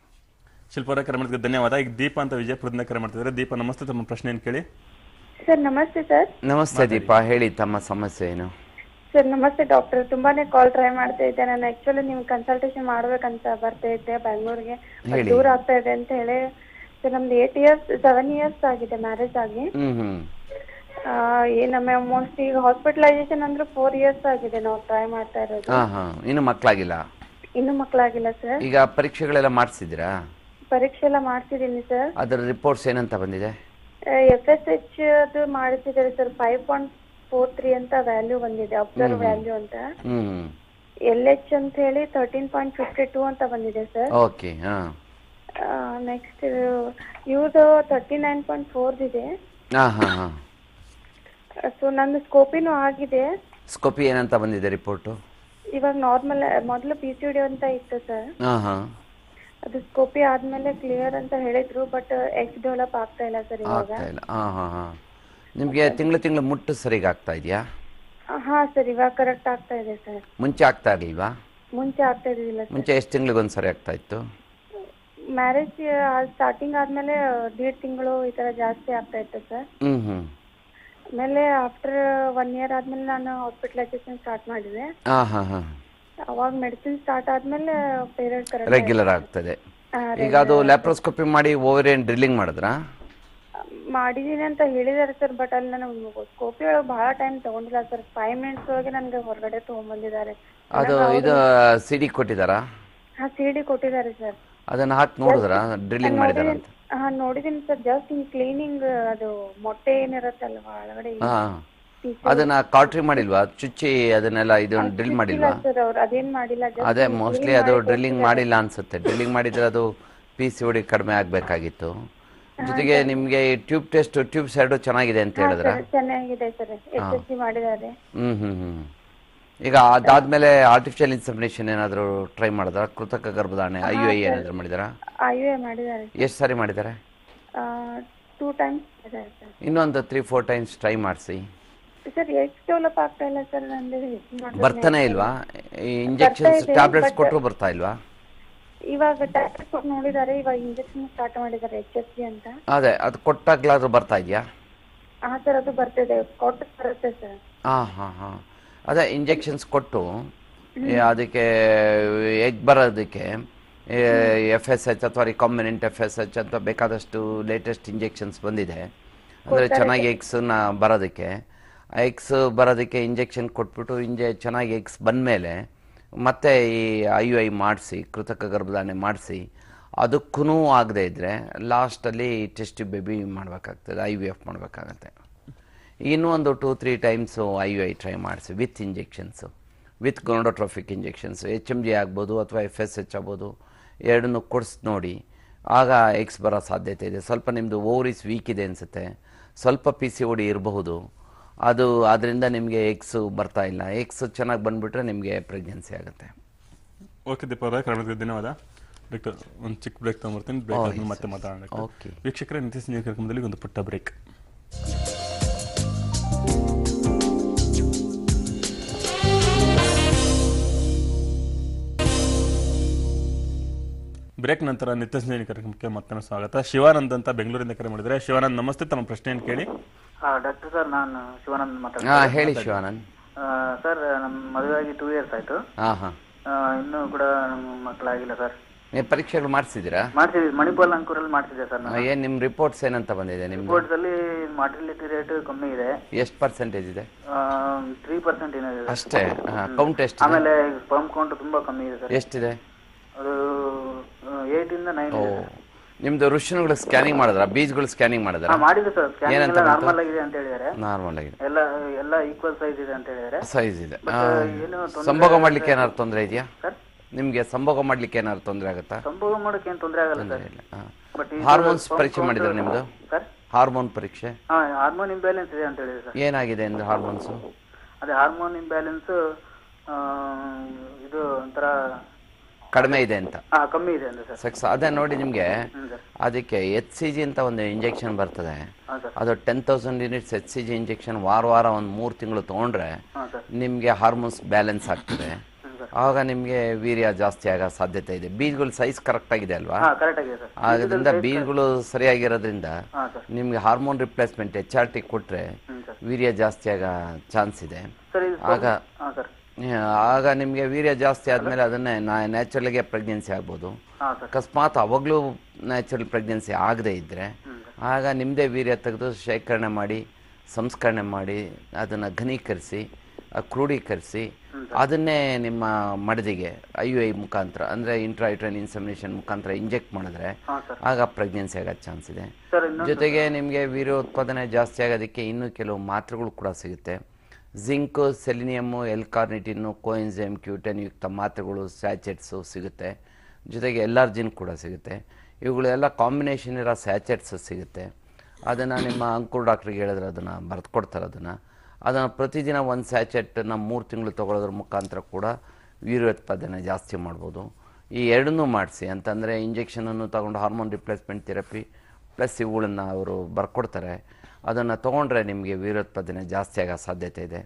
[SPEAKER 1] ಶಿಲ್ಪರ ಕರೆ ಮಾಡಿದ ಧನ್ಯವಾದ. ಈಗ ದೀಪ ಅಂತ ವಿಜಯಪುರದಿಂದ ಕರೆ ಮಾಡ್ತಿದ್ದಾರೆ. ದೀಪ ನಮಸ್ತೆ. ತಮ್ಮ ಪ್ರಶ್ನೆ ಏನು ಕೇಳಿ.
[SPEAKER 4] ಸರ್ ನಮಸ್ತೆ ಸರ್.
[SPEAKER 2] ನಮಸ್ತೆ ದೀಪಾ. ಹೇಳಿ ತಮ್ಮ ಸಮಸ್ಯೆ ಏನು?
[SPEAKER 4] ಸರ್ ನಮಸ್ತೆ ಡಾಕ್ಟರ್ ತುಂಬಾನೇ ಕಾಲ್ ಟ್ರೈ ಮಾಡ್ತಾ ಇದ್ದೆ. ನಾನು ಆಕ್ಚುಲಿ ನಿಮ್ ಕನ್ಸಲ್ಟೇಷನ್ ಮಾಡ್ಬೇಕಂತ ಬರ್ತಾ ಇದ್ದೆ ಬೆಂಗಳೂರಿಗೆ
[SPEAKER 2] ಹೇಳಿ.
[SPEAKER 4] ದೂರ ಆಗ್ತಾ ಇದೆ ಅಂತ ಹೇಳಿ. ಸರ್ ನಮ್ದು ಏಟ್ ಇಯರ್ಸ್ ಸೆವೆನ್ ಇಯರ್ಸ್ ಆಗಿದೆ ಮ್ಯಾರೇಜ್ ಆಗಿ.
[SPEAKER 2] ಹ್ಮ್
[SPEAKER 4] ಆ, ಈ ನಮ್ಮ ಮೋಸ್ಟ್ ಈಗ ಹಾಸ್ಪಿಟಲೈಸೇಷನ್ ಅಂದ್ರೆ ಫೋರ್ ಇಯರ್ಸ್ ಆಗಿದೆ ನಾವು ಟ್ರೈ ಮಾಡ್ತಾ ಇರೋದು.
[SPEAKER 2] ಹಾಂ ಹಾಂ. ಇನ್ನು ಮಕ್ಕಳಾಗಿಲ್ಲ
[SPEAKER 4] ಇನ್ನು ಮಕ್ಕಳಾಗಿಲ್ಲ ಸರ್
[SPEAKER 2] ಈಗ ಪರೀಕ್ಷೆಗಳೆಲ್ಲ ಮಾಡಿಸಿದ್ದೀರಾ?
[SPEAKER 4] ಪರೀಕ್ಷೆ ಎಲ್ಲ ಮಾಡ್ತಿದ್ದೀನಿ ಸರ್
[SPEAKER 2] ಅದರ ರಿಪೋರ್ಟ್ಸ್ ಏನಂತ ಬಂದಿದೆ?
[SPEAKER 4] ಎಫ್ ಎಸ್ ಎಚ್ ಅದು ಮಾಡಿಸಿದ್ದಾರೆ sir five point four three ಅಂತ ವ್ಯಾಲ್ಯೂ ಬಂದಿದೆ ಅಬ್ಸರ್ವ್ ವ್ಯಾಲ್ಯೂ ಅಂತ. ಎಲ್ ಎಚ್ ಅಂತ ಹೇಳಿ ತರ್ಟೀನ್ ಪಾಯಿಂಟ್ ಫಿಫ್ಟಿ ಟೂ ಅಂತ ಬಂದಿದೆ ಸರ್
[SPEAKER 2] ಓಕೆ
[SPEAKER 4] ನೆಕ್ಸ್ಟ್ ಇವ್ರದ್ದು ತರ್ಟಿ ನೈನ್ ಪಾಯಿಂಟ್ ಫೋರ್ ಇದೆ. ಸೊ ನಂದು ಸ್ಕೋಪಿನೂ ಆಗಿದೆ.
[SPEAKER 2] ಸ್ಕೋಪಿ ಏನಂತ ಬಂದಿದೆ ರಿಪೋರ್ಟ್
[SPEAKER 4] ಇವಾಗ ನಾರ್ಮಲ್ ಮೊದಲು ಪಿ ಸಿ ಡಿ ಅಂತ ಇತ್ತು ಸರ್ ಅದು ಸ್ಕೋಪಿ ಆದ್ಮೇಲೆ ಕ್ಲಿಯರ್ ಅಂತ ಹೇಳಿದ್ರು ಬಟ್ ಎಕ್ಸ್ ಡೆವಲಪ್ ಆಗ್ತಾ ಇಲ್ಲ ಸರ್ ಇವಾಗ.
[SPEAKER 2] ನಿಮಗೆ ತಿಂಗಳು ತಿಂಗಳು ಮುಟ್ಟು ಸರಿಗೆ ಆಗ್ತಾ ಇದೆಯಾ?
[SPEAKER 4] ಹಾ ಸರ್ ಇವಾಗ ಕರೆಕ್ಟ್ ಆಗ್ತಾ ಇದೆ ಸರ್.
[SPEAKER 2] ಮುಂಚೆ ಆಗ್ತಾ ಇರ್ಲಿಲ್ವಾ?
[SPEAKER 4] ಮುಂಚೆ ಆಗ್ತಾ ಇರಲಿಲ್ಲ
[SPEAKER 2] ಮುಂಚೆ ಎಷ್ಟು ತಿಂಗಳಿಗೆ ಒಂದು ಸರಿ ಆಗ್ತಾ ಇತ್ತು?
[SPEAKER 4] ಮ್ಯಾರೇಜ್ ಸ್ಟಾರ್ಟಿಂಗ್ ಆದ್ಮೇಲೆ ದೇಡ್ ತಿಂಗಳು ಈ ತರ ಜಾಸ್ತಿ ಆಗ್ತಾ ಇತ್ತು ಸರ್.
[SPEAKER 2] ಹ್ಮ್ ಹ್ಮ್.
[SPEAKER 4] ಆಮೇಲೆ ಆಫ್ಟರ್ ಒನ್ ಇಯರ್ ಆದ್ಮೇಲೆ ನಾನು ಹಾಸ್ಪಿಟಲೈಸೇಷನ್ ಸ್ಟಾರ್ಟ್ ಮಾಡಿದೆ.
[SPEAKER 2] ಹಾ ಹಾ ಹಾ.
[SPEAKER 4] ಅವಾಗ ಮೆಡಿಸಿನ್ ಸ್ಟಾರ್ಟ್ ಆದ್ಮೇಲೆ ಪೀರಿಯಡ್ ಕರೆಕ್ಟ್
[SPEAKER 2] ರೆಗ್ಯುಲರ್ ಆಗ್ತದೆ. ಈಗ ಅದು ಲ್ಯಾಪ್ರೋಸ್ಕೋಪಿ ಮಾಡಿ ಓವರೇನ್ ಡ್ರಿಲ್ಲಿಂಗ್ ಮಾಡಿದ್ರಾ?
[SPEAKER 4] ಮಾಡಿದೀನಿ ಅಂತ ಹೇಳಿದಾರೆ ಸರ್ ಬಟ್ ಅಲ್ಲಿ ನಾನು ಸ್ಕೋಪಿ ಒಳಗೆ ಬಹಳ ಟೈಮ್ ತಗೊಂಡಿಲ್ಲ ಸರ್ ಫೈವ್ ಮಿನಿಟ್ಸ್ ಒಳಗೆ ನನಗೆ ಹೊರಗಡೆ ತಗೊಂಡ್ಬಂದಿದ್ದಾರೆ
[SPEAKER 2] ಅದು ಇದು ಸಿಡಿ ಕೊಟ್ಟಿದಾರ ಕೊಟ್ಟಿದ್ದಾರಾ?
[SPEAKER 4] ಹಾ ಸಿಡಿ ಕೊಟ್ಟಿದ್ದಾರೆ ಸರ್
[SPEAKER 2] ಅದನ್ನ ಹಾಕಿ ನೋಡಿದ್ರ? ಡ್ರಿಲ್ಲಿಂಗ್ ಮಾಡಿದಾರ ಅಂತ.
[SPEAKER 4] ಹಾ ನೋಡಿದೀನಿ ಸರ್ ಜಸ್ಟ್ ಹಿಂಗ್ ಕ್ಲೀನಿಂಗ್ ಅದು ಮೊಟ್ಟೆ ಏನಿರುತ್ತಲ್ವಾ ಒಳಗಡೆ
[SPEAKER 2] ಹಾ ಅದನ್ನ ಕಾಟ್ರಿ ಮಾಡಿಲ್ವಾ? ಚುಚ್ಚಿ ಅದನ್ನೆಲ್ಲ ಇದು ಡ್ರಿಲ್ ಮಾಡಿಲ್ವಾ?
[SPEAKER 4] ಸರ್ ಅವ್ರು. ಅದೇನ್ ಮಾಡಿಲ್ಲ just
[SPEAKER 2] ಅದೇ ಮೋಸ್ಟ್ಲಿ ಅದು ಡ್ರಿಲ್ಲಿಂಗ್ ಮಾಡಿಲ್ಲ ಅನ್ಸುತ್ತೆ. ಡ್ರಿಲ್ಲಿಂಗ್ ಮಾಡಿದ್ರೆ ಅದು ಪಿ ಸಿ ಕಡಿಮೆ ಆಗಬೇಕಾಗಿತ್ತು. ಜೊತೆಗೆ ನಿಮಗೆ ಟ್ಯೂಬ್ ಟೆಸ್ಟ್ ಟ್ಯೂಬ್ಸ್ ಎರಡು ಚೆನ್ನಾಗಿದೆ ಅಂತ ಹೇಳಿದ್ರ
[SPEAKER 4] ಸರ್, ಚೆನ್ನಾಗಿದೆ ಸರ್ ಎಸ್ ಎಸ್ ಸಿ ಮಾಡಿದ್ದಾರೆ.
[SPEAKER 2] ಹ್ಮ್ ಹ್ಮ್ ಹ್ಮ್. ಈಗ ಅದಾದ್ಮೇಲೆ ಆರ್ಟಿಫಿಷಿಯಲ್ ಇನ್ಸಮಿನೇಷನ್ ಏನಾದರೂ ಟ್ರೈ ಮಾಡಿದ್ರ? ಕೃತಕ ಗರ್ಭಧಾರಣೆ ಐ ಯು ಐ ಏನಾದರೂ ಮಾಡಿದ್ರ?
[SPEAKER 4] ಐ ಯು ಎ ಮಾಡಿದ್ದಾರೆ
[SPEAKER 2] ಎಷ್ಟು ಸಾರಿ ಮಾಡಿದ್ದಾರೆ?
[SPEAKER 4] ಟೂ ಟೈಮ್ಸ್ ಮಾಡಿದ್ದಾರೆ ಸರ್.
[SPEAKER 2] ಇನ್ನೊಂದು ತ್ರೀ ಫೋರ್ ಟೈಮ್ಸ್ ಟ್ರೈ ಮಾಡಿಸಿ.
[SPEAKER 4] ಸರ್ ಎಷ್ಟು ಡೆವಲಪ್ ಆಗ್ತಾ ಇಲ್ಲ ಸರ್ ನಂದು
[SPEAKER 2] ಬರ್ತಾನೆ ಇಲ್ವಾ? ಇಂಜೆಕ್ಷನ್ಸ್ ಟ್ಯಾಬ್ಲೆಟ್ಸ್ ಕೊಟ್ಟರು ಬರ್ತಾ ಇಲ್ವಾ?
[SPEAKER 4] ಇವಾಗ ಡಾಕ್ಟರ್ ನೋಡಿದ್ದಾರೆ ಇವಾಗ ಇಂಜೆಕ್ಷನ್ ಸ್ಟಾರ್ಟ್ ಮಾಡಿದ್ದಾರೆ ಎಚ್ ಎಸ್ ಜಿ ಅಂತ.
[SPEAKER 2] ಅದೇ ಅದು ಕೊಟ್ಟಾಗ್ಲಾದ್ರೂ ಬರ್ತಾ ಇದೆಯಾ?
[SPEAKER 4] ಆ ಅದು ಬರ್ತಿದೆ ಕೊಟ್ಟು ಬರುತ್ತೆ ಸರ್.
[SPEAKER 2] ಹಾಂ ಹಾಂ ಹಾಂ. ಅದೇ ಇಂಜೆಕ್ಷನ್ಸ್ ಕೊಟ್ಟು ಈ ಅದಕ್ಕೆ ಎಗ್ ಬರೋದಕ್ಕೆ ಎಫ್ ಎಸ್ ಎಚ್ ಅಥವಾ ರಿಕಾಂಬಿನೆಂಟ್ ಎಫ್ ಎಸ್ ಎಚ್ ಅಂತ ಬೇಕಾದಷ್ಟು ಲೇಟೆಸ್ಟ್ ಇಂಜೆಕ್ಷನ್ಸ್ ಬಂದಿದೆ. ಅಂದರೆ ಚೆನ್ನಾಗಿ ಎಗ್ಸನ್ನ ಬರೋದಕ್ಕೆ. ಎಗ್ಸ್ ಬರೋದಕ್ಕೆ ಇಂಜೆಕ್ಷನ್ ಕೊಟ್ಬಿಟ್ಟು ಇಂಜೆ ಚೆನ್ನಾಗಿ ಎಗ್ಸ್ ಬಂದಮೇಲೆ ಮತ್ತೆ ಈ ಐ ಯು ಐ ಮಾಡಿಸಿ, ಕೃತಕ ಗರ್ಭಧಾರಣೆ ಮಾಡಿಸಿ ಅದಕ್ಕೂ ಆಗದೆ ಇದ್ದರೆ ಲಾಸ್ಟಲ್ಲಿ ಟೆಸ್ಟ್ ಬೇಬಿ ಮಾಡಬೇಕಾಗ್ತದೆ, ಐ ವಿ ಎಫ್ ಮಾಡಬೇಕಾಗತ್ತೆ. ಇನ್ನೂ ಒಂದು two three times I U I try ಮಾಡಿಸಿ with injections with gonadotropic injections H M G ಆಗ್ಬೋದು ಅಥವಾ ಎಫ್ ಎಸ್ ಎಚ್ ಆಗ್ಬೋದು, ಎರಡನ್ನೂ ಕೊಡಿಸಿ ನೋಡಿ. ಆಗ ಎಕ್ಸ್ ಬರೋ ಸಾಧ್ಯತೆ ಇದೆ. ಸ್ವಲ್ಪ ನಿಮ್ಮದು ಓವರೀಸ್ ವೀಕ್ ಇದೆ ಅನಿಸುತ್ತೆ. ಸ್ವಲ್ಪ ಪಿ ಸಿ ಡಿ ಇರಬಹುದು. ಅದು ಅದರಿಂದ ನಿಮಗೆ ಎಕ್ಸು ಬರ್ತಾ ಇಲ್ಲ. ಎಕ್ಸ್ ಚೆನ್ನಾಗಿ ಬಂದುಬಿಟ್ರೆ ನಿಮಗೆ ಪ್ರೆಗ್ನೆನ್ಸಿ ಆಗುತ್ತೆ.
[SPEAKER 1] ಓಕೆ ದೀಪ ಅವರೇ ಕರ್ನಾಟಕ ಧನ್ಯವಾದ ಡಾಕ್ಟರ್ ಒಂದು ಚಿಕ್ಕ ಬ್ರೇಕ್ ತಗೊಂಡ್ಬರ್ತೀನಿ ಬ್ರೇಕ್ ಆದ್ಮೇಲೆ ಮತ್ತೆ ಮಾತಾಡೋಣ.
[SPEAKER 2] ಓಕೆ
[SPEAKER 1] ವೀಕ್ಷಕರ ನಿತ್ಯ ಸಂಜೆ ಕಾರ್ಯಕ್ರಮದಲ್ಲಿ ಒಂದು ಪುಟ್ಟ ಬ್ರೇಕ್ ಬ್ರೇಕ್ ನಂತರ ನಿತ್ಯ ಸಂಜೆ ಕಾರ್ಯಕ್ರಮಕ್ಕೆ ಮತ್ತೆ ಸ್ವಾಗತ. ಶಿವಾನಂದ್ ಅಂತ ಬೆಂಗಳೂರಿಂದ ಕರೆ ಮಾಡಿದ್ರೆ ಶಿವಾನಂದ್ ನಮಸ್ತೆ. ತಮ್ಮ ಪ್ರಶ್ನೆಯನ್ನು ಕೇಳಿ?
[SPEAKER 5] ಡಾಕ್ಟರ್ ಸರ್ ನಾನು ಶಿವಾನಂದ್ ಮಾತಾಡ್ತೀನಿ
[SPEAKER 2] ಹಾಂ ಹೇಳಿ ಶಿವಾನಂದ್.
[SPEAKER 5] ಸರ್ ನಮ್ಮ ಮದುವೆ ಆಗಿ ಟೂ ಇಯರ್ಸ್ ಆಯ್ತು.
[SPEAKER 2] ಹಾಂ ಹಾಂ.
[SPEAKER 5] ಆ, ಇನ್ನೂ ಕೂಡ ನಮ್ಮ ಮಕ್ಕಳಾಗಿಲ್ಲ ಸರ್.
[SPEAKER 2] ನೀವು ಪರೀಕ್ಷೆಗಳು ಮಾಡಿಸಿದ್ದೀರಾ?
[SPEAKER 5] ಮಾಡ್ತಿದ್ದೀವಿ ಮಣಿಪಾಲ್ ಅಂಕೂರಲ್ಲಿ ಮಾಡ್ತಿದ್ದೆ ಸರ್ ನಾನು.
[SPEAKER 2] ಏನು ನಿಮ್ಮ ರಿಪೋರ್ಟ್ಸ್ ಏನಂತ ಬಂದಿದೆ ನಿಮ್ಮದು
[SPEAKER 5] ರಿಪೋರ್ಟ್ಸ್ ಅಲ್ಲಿ ಮಾರ್ಟಿಲಿಟಿ ರೇಟ್ ಕಮ್ಮಿ ಇದೆ.
[SPEAKER 2] ಎಷ್ಟು ಪರ್ಸೆಂಟೇಜ್ ಇದೆ?
[SPEAKER 5] ತ್ರೀ ಪರ್ಸೆಂಟ್ ಏನಿದೆ ಇದೆ
[SPEAKER 2] ಅಷ್ಟೇ? ಕೌಂಟ್ ಎಷ್ಟು
[SPEAKER 5] ಆಮೇಲೆ ಪಂಪ್ ಕೌಂಟ್ ತುಂಬಾ ಕಮ್ಮಿ ಇದೆ ಸರ್.
[SPEAKER 2] ಎಷ್ಟಿದೆ?
[SPEAKER 5] ಅದು ಏಟ್ ಇಂದ ನೈನ್
[SPEAKER 2] ನಿಮ್ದು ಋಷಿಗಳ ಸ್ಕ್ಯಾನಿಂಗ್ ಮಾಡಿದ್ರ? ಬೀಜಗಳು ಸ್ಕ್ಯಾನಿಂಗ್ ಮಾಡಿದ್ರ?
[SPEAKER 5] ಮಾಡಿದ್ರು ಸರ್ ಸ್ಕ್ಯಾನಿಂಗ್
[SPEAKER 2] ಏನಂತ
[SPEAKER 5] ಎಲ್ಲ
[SPEAKER 2] ಬಂತು?
[SPEAKER 5] ನಾರ್ಮಲ್ ಆಗಿದೆ ಅಂತ ಹೇಳಿದ್ದಾರೆ
[SPEAKER 2] ನಾರ್ಮಲ್ ಆಗಿದೆ.
[SPEAKER 5] ಎಲ್ಲ ಎಲ್ಲ ಈಕ್ವಲ್ ಸೈಜ್ ಇದೆ ಅಂತ ಹೇಳಿದ್ದಾರೆ
[SPEAKER 2] ಸೈಜ್ ಇದೆ ಆ,
[SPEAKER 5] ಏನು
[SPEAKER 2] ಸಂಭೋಗ ಮಾಡ್ಲಿಕ್ಕೆ ಏನಾದ್ರು ತೊಂದರೆ ಇದೆಯಾ?
[SPEAKER 5] ಸರ್?
[SPEAKER 2] ನಿಮ್ಗೆ ಸಂಭೋಗ ಮಾಡ್ಲಿಕ್ಕೆ ಏನಾದ್ರು ತೊಂದರೆ ಆಗುತ್ತಾ?
[SPEAKER 5] ಸಂಭೋಗ ಮಾಡೋಕೆ ಏನು ತೊಂದರೆ ಆಗಲ್ಲ ಸರ್. ಬಟ್
[SPEAKER 2] ಹಾರ್ಮೋನ್ಸ್ ಪರೀಕ್ಷೆ ಮಾಡಿದ್ರ ನಿಮ್ದು?
[SPEAKER 5] ಸರ್?
[SPEAKER 2] ಹಾರ್ಮೋನ್ ಪರೀಕ್ಷೆ?
[SPEAKER 5] ಹಾ ಹಾರ್ಮೋನ್ ಇಂಬ್ಯಾಲೆನ್ಸ್ ಇದೆ ಅಂತ ಹೇಳಿದ್ರೆ ಸರ್.
[SPEAKER 2] ಏನಾಗಿದೆ ಅಂದ್ರೆ ಹಾರ್ಮೋನ್ಸ್
[SPEAKER 5] ಅದೇ ಹಾರ್ಮೋನ್ ಇಂಬ್ಯಾಲೆನ್ಸ್ ಇದು ಒಂಥರ
[SPEAKER 2] ಕಡಿಮೆ ಇದೆ ಅಂತ.
[SPEAKER 5] ಕಮ್ಮಿ ಇದೆ
[SPEAKER 2] ಸೆಕ್ಸ್ ಅದೇ ನೋಡಿ ನಿಮಗೆ ಅದಕ್ಕೆ ಎಚ್ ಸಿ ಜಿ ಅಂತ ಒಂದು ಇಂಜೆಕ್ಷನ್ ಬರ್ತದೆ. ಅದು ten thousand units H C G injection ವಾರ ವಾರ ಒಂದು ಮೂರು ತಿಂಗಳು ತೊಗೊಂಡ್ರೆ ನಿಮಗೆ ಹಾರ್ಮೋನ್ಸ್ ಬ್ಯಾಲೆನ್ಸ್ ಆಗ್ತದೆ. ಆವಾಗ ನಿಮಗೆ ವೀರ್ಯ ಜಾಸ್ತಿ ಆಗೋ ಸಾಧ್ಯತೆ ಇದೆ. ಬೀಜಗಳು ಸೈಜ್ ಕರೆಕ್ಟ್ ಆಗಿದೆ ಅಲ್ವಾ? ಅದರಿಂದ ಬೀಜಗಳು ಸರಿಯಾಗಿರೋದ್ರಿಂದ ನಿಮಗೆ hormone replacement H R T
[SPEAKER 5] ಕೊಟ್ರೆ
[SPEAKER 2] ವೀರ್ಯ ಜಾಸ್ತಿ ಆಗೋ ಚಾನ್ಸ್ ಇದೆ. ಆಗ ಆಗ ನಿಮಗೆ ವೀರ್ಯ ಜಾಸ್ತಿ ಆದಮೇಲೆ ಅದನ್ನೇ ನಾ ನ್ಯಾಚುರಲ್ಗೆ ಪ್ರೆಗ್ನೆನ್ಸಿ ಆಗ್ಬೋದು. ಅಕಸ್ಮಾತ್ ಅವಾಗಲೂ ನ್ಯಾಚುರಲ್ ಪ್ರೆಗ್ನೆನ್ಸಿ ಆಗದೇ ಇದ್ದರೆ ಆಗ ನಿಮ್ಮದೇ ವೀರ್ಯ ತೆಗೆದು ಶೇಖರಣೆ ಮಾಡಿ ಸಂಸ್ಕರಣೆ ಮಾಡಿ ಅದನ್ನು ಘನೀಕರಿಸಿ ಕ್ರೋಢೀಕರಿಸಿ ಅದನ್ನೇ ನಿಮ್ಮ ಮಡದಿಗೆ ಐ ಯು ಐ ಮುಖಾಂತರ ಅಂದರೆ ಇಂಟ್ರಾಯಿಟ್ರನ್ ಇನ್ಸಮಿನೇಷನ್ ಮುಖಾಂತರ ಇಂಜೆಕ್ಟ್ ಮಾಡಿದ್ರೆ ಆಗ ಪ್ರೆಗ್ನೆನ್ಸಿ ಆಗೋದು ಚಾನ್ಸ್ ಇದೆ. ಜೊತೆಗೆ ನಿಮಗೆ ವೀರ್ಯ ಉತ್ಪಾದನೆ ಜಾಸ್ತಿ ಆಗೋದಕ್ಕೆ ಇನ್ನೂ ಕೆಲವು ಮಾತ್ರೆಗಳು ಕೂಡ ಸಿಗುತ್ತೆ. ಜಿಂಕು ಸೆಲಿನಿಯಮ್ಮು ಎಲ್ ಕಾರ್ನಿಟಿನ್ನು ಕೋಎನ್ಸೈಮ್ ಕ್ಯೂಟನ್ ಯುಕ್ತ ಮಾತ್ರೆಗಳು, ಸ್ಯಾಚೆಟ್ಸು ಸಿಗುತ್ತೆ. ಜೊತೆಗೆ ಎಲ್ಲಾರ್ಜಿನ್ ಕೂಡ ಸಿಗುತ್ತೆ. ಇವುಗಳೆಲ್ಲ ಕಾಂಬಿನೇಷನ್ ಇರೋ ಸ್ಯಾಚೆಟ್ಸ್ ಸಿಗುತ್ತೆ. ಅದನ್ನು ನಿಮ್ಮ ಅಂಕುರ್ ಡಾಕ್ಟ್ರಿಗೆ ಹೇಳಿದ್ರೆ ಅದನ್ನು ಬರೆದುಕೊಡ್ತಾರೆ ಅದನ್ನು. ಅದನ್ನು ಪ್ರತಿದಿನ ಒಂದು ಸ್ಯಾಚೆಟ್ಟನ್ನು ಮೂರು ತಿಂಗಳು ತೊಗೊಳೋದ್ರ ಮುಖಾಂತರ ಕೂಡ ವೀರ್ಯೋತ್ಪಾದನೆ ಜಾಸ್ತಿ ಮಾಡ್ಬೋದು. ಈ ಎರಡನ್ನೂ ಮಾಡಿಸಿ ಅಂತಂದರೆ ಇಂಜೆಕ್ಷನನ್ನು ತಗೊಂಡು ಹಾರ್ಮೋನ್ ರಿಪ್ಲೇಸ್ಮೆಂಟ್ ಥೆರಪಿ ಪ್ಲಸ್ ಇವುಗಳನ್ನು ಅವರು ಬರ್ಕೊಡ್ತಾರೆ. ಅದನ್ನು ತೊಗೊಂಡ್ರೆ ನಿಮಗೆ ವೀರೋತ್ಪಾದನೆ ಜಾಸ್ತಿ ಆಗೋ ಸಾಧ್ಯತೆ ಇದೆ.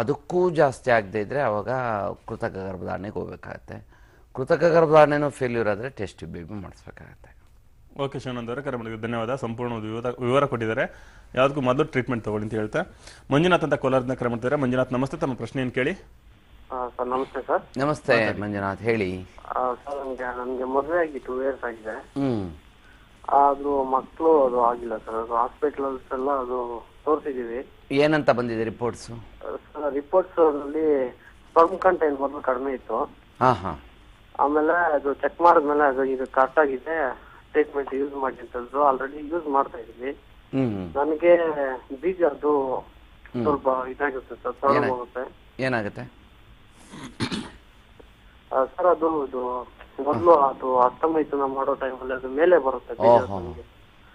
[SPEAKER 2] ಅದಕ್ಕೂ ಜಾಸ್ತಿ ಆಗದೇ ಇದ್ದರೆ ಆವಾಗ ಕೃತಕ ಗರ್ಭಧಾರಣೆಗೆ ಹೋಗ್ಬೇಕಾಗತ್ತೆ. ಕೃತಕ ಗರ್ಭಧಾರಣೆನೂ ಫೇಲ್ಯೂರ್ ಆದರೆ ಟೆಸ್ಟ್ ಬೇಬಿ ಮಾಡಿಸ್ಬೇಕಾಗತ್ತೆ.
[SPEAKER 1] ಓಕೆ ಶಿವನಂದ್ ಅವರೇ ಕರೆ ಮಾಡಿದ್ರು ಧನ್ಯವಾದ. ಸಂಪೂರ್ಣ ವಿವರ ವಿವರ ಕೊಟ್ಟಿದ್ದಾರೆ. ಯಾವುದಕ್ಕೂ ಮೊದಲು ಟ್ರೀಟ್ಮೆಂಟ್ ತಗೊಳ್ಳಿ ಅಂತ ಹೇಳ್ತಾ. ಮಂಜುನಾಥ್ ಅಂತ ಕೋಲಾರದಿಂದ ಕರೆ ಮಾಡ್ತಿದ್ದಾರೆ. ಮಂಜುನಾಥ್ ನಮಸ್ತೆ ತಮ್ಮ ಪ್ರಶ್ನೆ ಏನು ಕೇಳಿ
[SPEAKER 6] ಸರ್ ನಮಸ್ತೆ ಸರ್.
[SPEAKER 2] ನಮಸ್ತೆ ಮಂಜುನಾಥ್ ಹೇಳಿ.
[SPEAKER 6] ಸರ್ ನಮಗೆ ನನಗೆ ಮದುವೆ ಆಗಿ ಟೂ ಇಯರ್ಸ್ ಆಗಿದೆ.
[SPEAKER 2] ಹ್ಞೂ
[SPEAKER 6] ಆದ್ರೂ ಮಕ್ಕಳು ಅದು ಆಗಿಲ್ಲ ಸರ್. ಅದು ಹಾಸ್ಪಿಟಲ್ಸ್ ಎಲ್ಲ ಅದು ತೋರಿಸಿದೀವಿ.
[SPEAKER 2] ಏನಂತ ಬಂದಿದೆ ರಿಪೋರ್ಟ್ಸ್
[SPEAKER 6] ಸರ್ ರಿಪೋರ್ಟ್ಸ್ ಅಲ್ಲಿ ಸ್ಪರ್ಮ್ ಕಂಟೆಂಟ್ ಮೊದಲು ಕಡಿಮೆ ಇತ್ತು.
[SPEAKER 2] ಹಾಂ ಹಾಂ.
[SPEAKER 6] ಆಮೇಲೆ ಅದು ಚೆಕ್ ಮಾಡಿದ್ಮೇಲೆ ಅದು ಇದು ಕರೆಕ್ಟ್ ಆಗಿದೆ. ಟ್ರೀಟ್ಮೆಂಟ್ ಯೂಸ್ ಮಾಡಿ ಅಂತಂದ್ರು ಆಲ್ರೆಡಿ ಯೂಸ್ ಮಾಡ್ತಾ ಇದೀವಿ ನನಗೆ ಬೀಜ ಅದು ಸ್ವಲ್ಪ ಇದಾಗುತ್ತೆ ಸರ್ ಪ್ರಾಬ್ಲಮ್? ಆಗುತ್ತೆ
[SPEAKER 2] ಏನಾಗುತ್ತೆ?
[SPEAKER 6] ಸರ್ ಅದು ಇದು ಮೊದಲು ಅದು ಅಸ್ತಮೈತನ ಮಾಡೋ ಟೈಮಲ್ಲಿ ಅದು ಮೇಲೆ ಬರುತ್ತೆ ಬೀಜ
[SPEAKER 2] ಓಹೋ.
[SPEAKER 6] ನಮ್ಗೆ.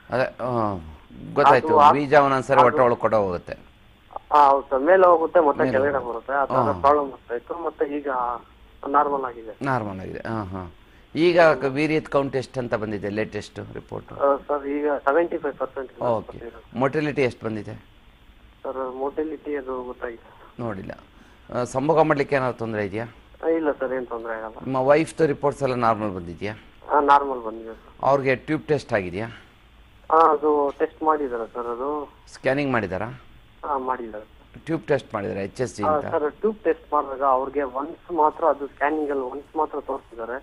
[SPEAKER 2] ಅದೇ ಗೊತ್ತಾಯ್ತು.
[SPEAKER 6] ಅದು ಆ-
[SPEAKER 2] ಬೀಜ ಒಂದೊಂದ್ಸರಿ ಹೊಟ್ಟೆ ಒಳಗೆ ಕೊಡ ಹೋಗುತ್ತೆ.
[SPEAKER 6] ಆ, ಹೌದು ಸರ್. ಮೇಲೆ ಹೋಗುತ್ತೆ ಮತ್ತೆ ಕೆಳಗಡೆ ಬರುತ್ತೆ. ಆ ತರ ಪ್ರಾಬ್ಲಮ್ ಆಗ್ತಾ ಇತ್ತು ಮತ್ತೆ ಈಗ ನಾರ್ಮಲ್ ಆಗಿದೆ.
[SPEAKER 2] ನಾರ್ಮಲ್ ಆಗಿದೆ. ಹಾಂ ಹಾಂ. ಈಗ ಕ- ವೀರ್ಯದ ಕೌಂಟ್ ಎಷ್ಟು ಅಂತ ಬಂದಿದೆ ಲೇಟೆಸ್ಟ್ ರಿಪೋರ್ಟ್
[SPEAKER 6] ಸರ್ ಈಗ seventy five percent
[SPEAKER 2] okay motility ಎಷ್ಟು ಬಂದಿದೆ?
[SPEAKER 6] ಸರ್ ಮೊಟಿಲಿಟಿ ಅದು ಗೊತ್ತಾಗಿದೆ
[SPEAKER 2] ನೋಡಿಲ್ಲ. ಆ, ಸಂಭೋಗ ಮಾಡಲಿಕ್ಕೆ ಏನಾದ್ರು ತೊಂದರೆ ಇದೆಯಾ?
[SPEAKER 6] ಇಲ್ಲ ಸರ್ ಏನ್ ತೊಂದರೆ ಆಗಲ್ಲ.
[SPEAKER 2] ನಿಮ್ಮ ವೈಫ್ದು ರಿಪೋರ್ಟ್ಸ್ ಎಲ್ಲ ನಾರ್ಮಲ್ ಬಂದಿದೆಯಾ?
[SPEAKER 6] ನಾರ್ಮಲ್ ಬಂದಿದೆ ಸರ್.
[SPEAKER 2] ಅವ್ರಿಗೆ ಟ್ಯೂಬ್ ಟೆಸ್ಟ್ ಆಗಿದೆಯಾ?
[SPEAKER 6] ಹಾ ಅದು ಟೆಸ್ಟ್ ಮಾಡಿದಾರ ಸರ್ ಅದು.
[SPEAKER 2] ಸ್ಕ್ಯಾನಿಂಗ್ ಮಾಡಿದಾರಾ?
[SPEAKER 6] ಮಾಡಿದಾರೆ ಮಾಡಿದ್ದಾರೆ
[SPEAKER 2] ಟ್ಯೂಬ್ ಟೆಸ್ಟ್ ಮಾಡಿದ್ದಾರೆ ಎಚ್ ಎಸ್ ಜಿ ಅಂತ?
[SPEAKER 6] ಸರ್ ಟ್ಯೂಬ್ ಟೆಸ್ಟ್ ಮಾಡಿದಾಗ ಅವ್ರಿಗೆ ಒನ್ಸ್ ಮಾತ್ರ ಅದು ಸ್ಕ್ಯಾನಿಂಗ್ ಅಲ್ಲಿ ಒನ್ಸ್ ಮಾತ್ರ ತೋರಿಸಿದ್ದಾರೆ.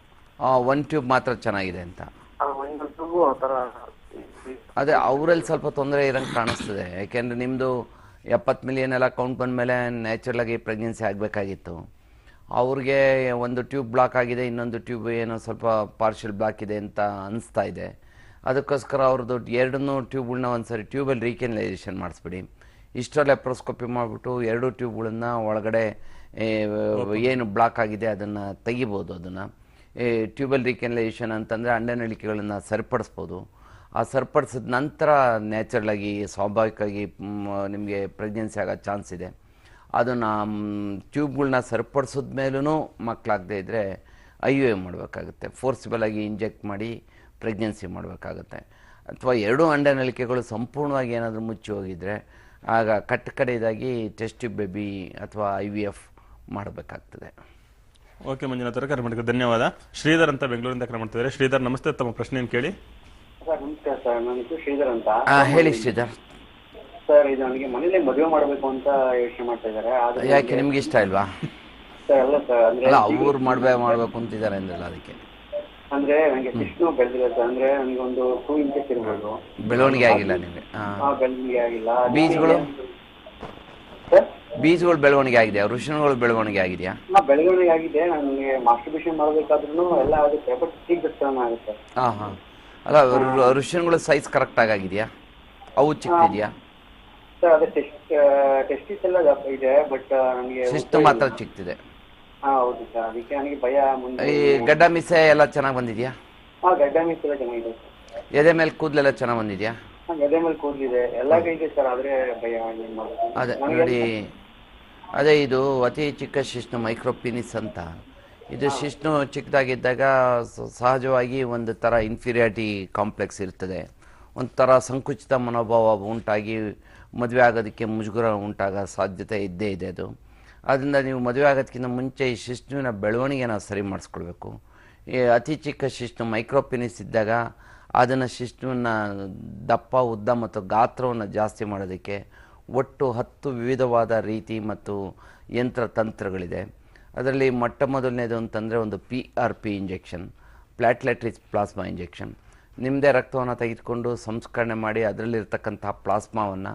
[SPEAKER 2] ಒನ್ ಟ್ಯೂಬ್ ಮಾತ್ರ ಚೆನ್ನಾಗಿದೆ ಅಂತ.
[SPEAKER 6] ಆ
[SPEAKER 2] ಅದೇ ಅವರಲ್ಲಿ ಸ್ವಲ್ಪ ತೊಂದರೆ ಇರಂಗೆ ಕಾಣಿಸ್ತದೆ. ಯಾಕೆಂದ್ರೆ ನಿಮ್ಮದು ಎಪ್ಪತ್ತು ಮಿಲಿಯನ್ ಎಲ್ಲ ಕೌಂಟ್ ಬಂದ್ಮೇಲೆ ನ್ಯಾಚುರಲ್ ಆಗಿ ಪ್ರೆಗ್ನೆನ್ಸಿ ಆಗಬೇಕಾಗಿತ್ತು. ಅವ್ರಿಗೆ ಒಂದು ಟ್ಯೂಬ್ ಬ್ಲಾಕ್ ಆಗಿದೆ, ಇನ್ನೊಂದು ಟ್ಯೂಬ್ ಏನೋ ಸ್ವಲ್ಪ ಪಾರ್ಷಿಯಲ್ ಬ್ಲಾಕ್ ಇದೆ ಅಂತ ಅನಿಸ್ತಾ ಇದೆ. ಅದಕ್ಕೋಸ್ಕರ ಅವ್ರದ್ದು ಎರಡನ್ನೂ ಟ್ಯೂಬ್ಗಳನ್ನ ಒಂದು ಸರಿ ಟ್ಯೂಬಲ್ಲಿ ರೀಕೆನಲೈಸೇಷನ್ ಮಾಡಿಸ್ಬಿಡಿ. ಇಷ್ಟರಲ್ಲೇ ಎಪ್ರೋಸ್ಕೋಪಿ ಮಾಡಿಬಿಟ್ಟು ಎರಡು ಟ್ಯೂಬ್ಗಳನ್ನ ಒಳಗಡೆ ಏನು ಬ್ಲಾಕ್ ಆಗಿದೆ ಅದನ್ನು ತೆಗಿಬೋದು ಅದನ್ನು. ಟ್ಯೂಬಲ್ ರೀಕೆನಲೈಸೇಷನ್ ಅಂತಂದರೆ ಅಂಡನಳಿಕೆಗಳನ್ನು ಸರಿಪಡಿಸ್ಬೋದು. ಆ ಸರಿಪಡಿಸಿದ ನಂತರ ನ್ಯಾಚುರಲಾಗಿ ಸ್ವಾಭಾವಿಕವಾಗಿ ನಿಮಗೆ ಪ್ರೆಗ್ನೆನ್ಸಿ ಆಗೋ ಚಾನ್ಸ್ ಇದೆ. ಅದನ್ನು ಟ್ಯೂಬ್ಗಳನ್ನ ಸರಿಪಡಿಸಿದ ಮೇಲೂ ಮಕ್ಕಳಾಗದೇ ಇದ್ದರೆ ಐ ಯು ಎ ಮಾಡಬೇಕಾಗುತ್ತೆ. ಫೋರ್ಸಿಬಲ್ ಆಗಿ ಇಂಜೆಕ್ಟ್ ಮಾಡಿ ಪ್ರೆಗ್ನೆನ್ಸಿ ಮಾಡಬೇಕಾಗುತ್ತೆ. ಅಥವಾ ಎರಡೂ ಅಂಡನಳಿಕೆಗಳು ಸಂಪೂರ್ಣವಾಗಿ ಏನಾದರೂ ಮುಚ್ಚಿ ಹೋಗಿದ್ರೆ ಆಗ ಕಟ್ ಕಡೆಯದಾಗಿ ಟೆಸ್ಟ್ ಟ್ಯೂಬ್ ಬೇಬಿ ಅಥವಾ ಐ ವಿ ಎಫ್ ಮಾಡಬೇಕಾಗ್ತದೆ.
[SPEAKER 1] ಓಕೆ ಮಂಜುನಾಥ್ ಅವರೇ ಕರೆ ಮಾಡಿದ್ದಕ್ಕೆ ಧನ್ಯವಾದ. ಶ್ರೀಧರ್ ಅಂತ ಬೆಂಗಳೂರಿಂದ ಕರೆ ಮಾಡ್ತಿದ್ದಾರೆ. ಶ್ರೀಧರ್ ನಮಸ್ತೆ. ತಮ್ಮ ಪ್ರಶ್ನೆ ಏನು ಕೇಳಿ.
[SPEAKER 7] ಸರ್ ನಮಸ್ಕಾರ ಸರ್. ನನ್ನ ಹೆಸರು ಶ್ರೀಧರ್ ಅಂತ.
[SPEAKER 2] ಆ, ಹೇಳಿ ಶ್ರೀಧರ್.
[SPEAKER 7] ಸರ್ ಇದು ನನಗೆ ಮನೇಲಿ ಮದುವೆ ಮಾಡಬೇಕು ಅಂತ ಯೋಚನೆ ಮಾಡ್ತಾ ಇದ್ದಾರೆ. ಆದ್ರೆ
[SPEAKER 2] ಯಾಕೆ ನಿಮ್ಗೆ ಇಷ್ಟ ಇಲ್ವಾ?
[SPEAKER 7] ಸರ್ ಅಲ್ಲ ಸರ್ ಅಂದ್ರೆ
[SPEAKER 2] ಅಲ್ಲ ಅವ್ರು ಮದುವೆ ಮಾಡ್ಬೇಕು ಅಂತಿದ್ದಾರೆ ಅಂದ್ರಲ್ಲ ಅದಕ್ಕೆ.
[SPEAKER 7] ಅಂದ್ರೆ ನನಗೆ ಕೃಷ್ಣ ಬೆಳೆದಿಲ್ಲ ಸರ್. ಅಂದ್ರೆ ನನಗೆ ಒಂದು ಟೂ ಇಂಚಸ್ ಇರ್ಬೋದು.
[SPEAKER 2] ಬೆಳವಣಿಗೆ ಆಗಿಲ್ಲ ನಿಮಗೆ.
[SPEAKER 7] ಆ. ಬೆಳವಣಿಗೆ ಆಗಿಲ್ಲ.
[SPEAKER 2] ಬೀಜಗಳು?
[SPEAKER 7] ಸರ್?
[SPEAKER 2] ಬೀಜಗಳು ಬೆಳವಣಿಗೆ ಆಗಿದೆಯಾ? ಋಷಿಗಳು ಬೆಳವಣಿಗೆ ಆಗಿದೆಯಾ?
[SPEAKER 7] ನಾ ಬೆಳವಣಿಗೆ ಆಗಿದೆ. ನನಗೆ ಮಾಸ್ಟರ್ಬೇಷನ್ ಮಾಡಬೇಕಾದ್ರೂ ಎಲ್ಲ ಆಗುತ್ತೆ ಬಟ್ ಚಿಕ್ಕ ಆಗುತ್ತೆ.
[SPEAKER 2] ಹಾಂ ಹಾಂ ಅಲ್ಲ ಋಷಿಗಳ ಸೈಜ್ ಕರೆಕ್ಟಾಗಿ ಆಗಿದೆಯಾ? ಅವು ಚಿಕ್ಕದಿದೆಯಾ?
[SPEAKER 7] ಸರ್ ಅದೇ ಟೆಸ್ಟ್ ಟೆಸ್ಟಿಸ್ ಎಲ್ಲ ಇದೆ ಬಟ್ ನನಗೆ
[SPEAKER 2] ಶಿಸ್ತು ಮಾತ್ರ ಚಿಕ್ಕದಿದೆ
[SPEAKER 7] ಹಾ ಹೌದು ಸರ್ ಅದಕ್ಕೆ ನನಗೆ ಭಯ ಮುಂದೆ
[SPEAKER 2] ಈ ಗಡ್ಡ ಮಿಸೆ ಎಲ್ಲ ಚೆನ್ನಾಗಿ ಬಂದಿದ್ಯಾ?
[SPEAKER 7] ಹಾ ಗಡ್ಡ ಮಿಸ್ ಎಲ್ಲ ಚೆನ್ನಾಗಿದೆ ಸರ್
[SPEAKER 2] ಎದೆ ಮೇಲೆ ಕೂದಲೆಲ್ಲ ಚೆನ್ನಾಗಿ ಬಂದಿದ್ಯಾ?
[SPEAKER 7] ಹಾ, ಗದೆ ಮೇಲೆ ಕೂದಲಿದೆ. ಎಲ್ಲ ಇದೆ ಸರ್ ಆದ್ರೆ ಭಯ ಏನ್ ಮಾಡೋದು.
[SPEAKER 2] ಅದೇ ನೋಡಿ ಅದೇ ಇದು ಅತಿ ಚಿಕ್ಕ ಶಿಶ್ನು ಮೈಕ್ರೋಪಿನಿಸ್ ಅಂತ. ಇದು ಶಿಶ್ನು ಚಿಕ್ಕದಾಗಿದ್ದಾಗ ಸ- ಸಹಜವಾಗಿ ಒಂದು ಥರ ಇನ್ಫೀರಿಯಾರಿಟಿ ಕಾಂಪ್ಲೆಕ್ಸ್ ಇರ್ತದೆ. ಒಂಥರ ಸಂಕುಚಿತ ಮನೋಭಾವ ಉಂಟಾಗಿ ಮದುವೆ ಆಗೋದಕ್ಕೆ ಮುಜುಗರ ಉಂಟಾಗ ಸಾಧ್ಯತೆ ಇದ್ದೇ ಇದೆ ಅದು. ಅದರಿಂದ ನೀವು ಮದುವೆ ಆಗೋದಕ್ಕಿಂತ ಮುಂಚೆ ಈ ಶಿಶ್ನುವಿನ ಬೆಳವಣಿಗೆನ ಸರಿ ಮಾಡಿಸ್ಕೊಳ್ಬೇಕು. ಅತಿ ಚಿಕ್ಕ ಶಿಶ್ನು ಮೈಕ್ರೋಪಿನಿಸ್ ಇದ್ದಾಗ ಅದನ್ನು ಶಿಶ್ನುವನ್ನು ದಪ್ಪ, ಉದ್ದ ಮತ್ತು ಗಾತ್ರವನ್ನು ಜಾಸ್ತಿ ಮಾಡೋದಕ್ಕೆ ಒಟ್ಟು ಹತ್ತು ವಿವಿಧವಾದ ರೀತಿ ಮತ್ತು ಯಂತ್ರ ತಂತ್ರಗಳಿದೆ. ಅದರಲ್ಲಿ ಮೊಟ್ಟ ಮೊದಲನೇದು ಅಂತಂದರೆ ಒಂದು P R P injection platelet rich plasma injection ನಿಮ್ಮದೇ ರಕ್ತವನ್ನು ತೆಗೆದುಕೊಂಡು ಸಂಸ್ಕರಣೆ ಮಾಡಿ ಅದರಲ್ಲಿರ್ತಕ್ಕಂಥ ಪ್ಲಾಸ್ಮಾವನ್ನು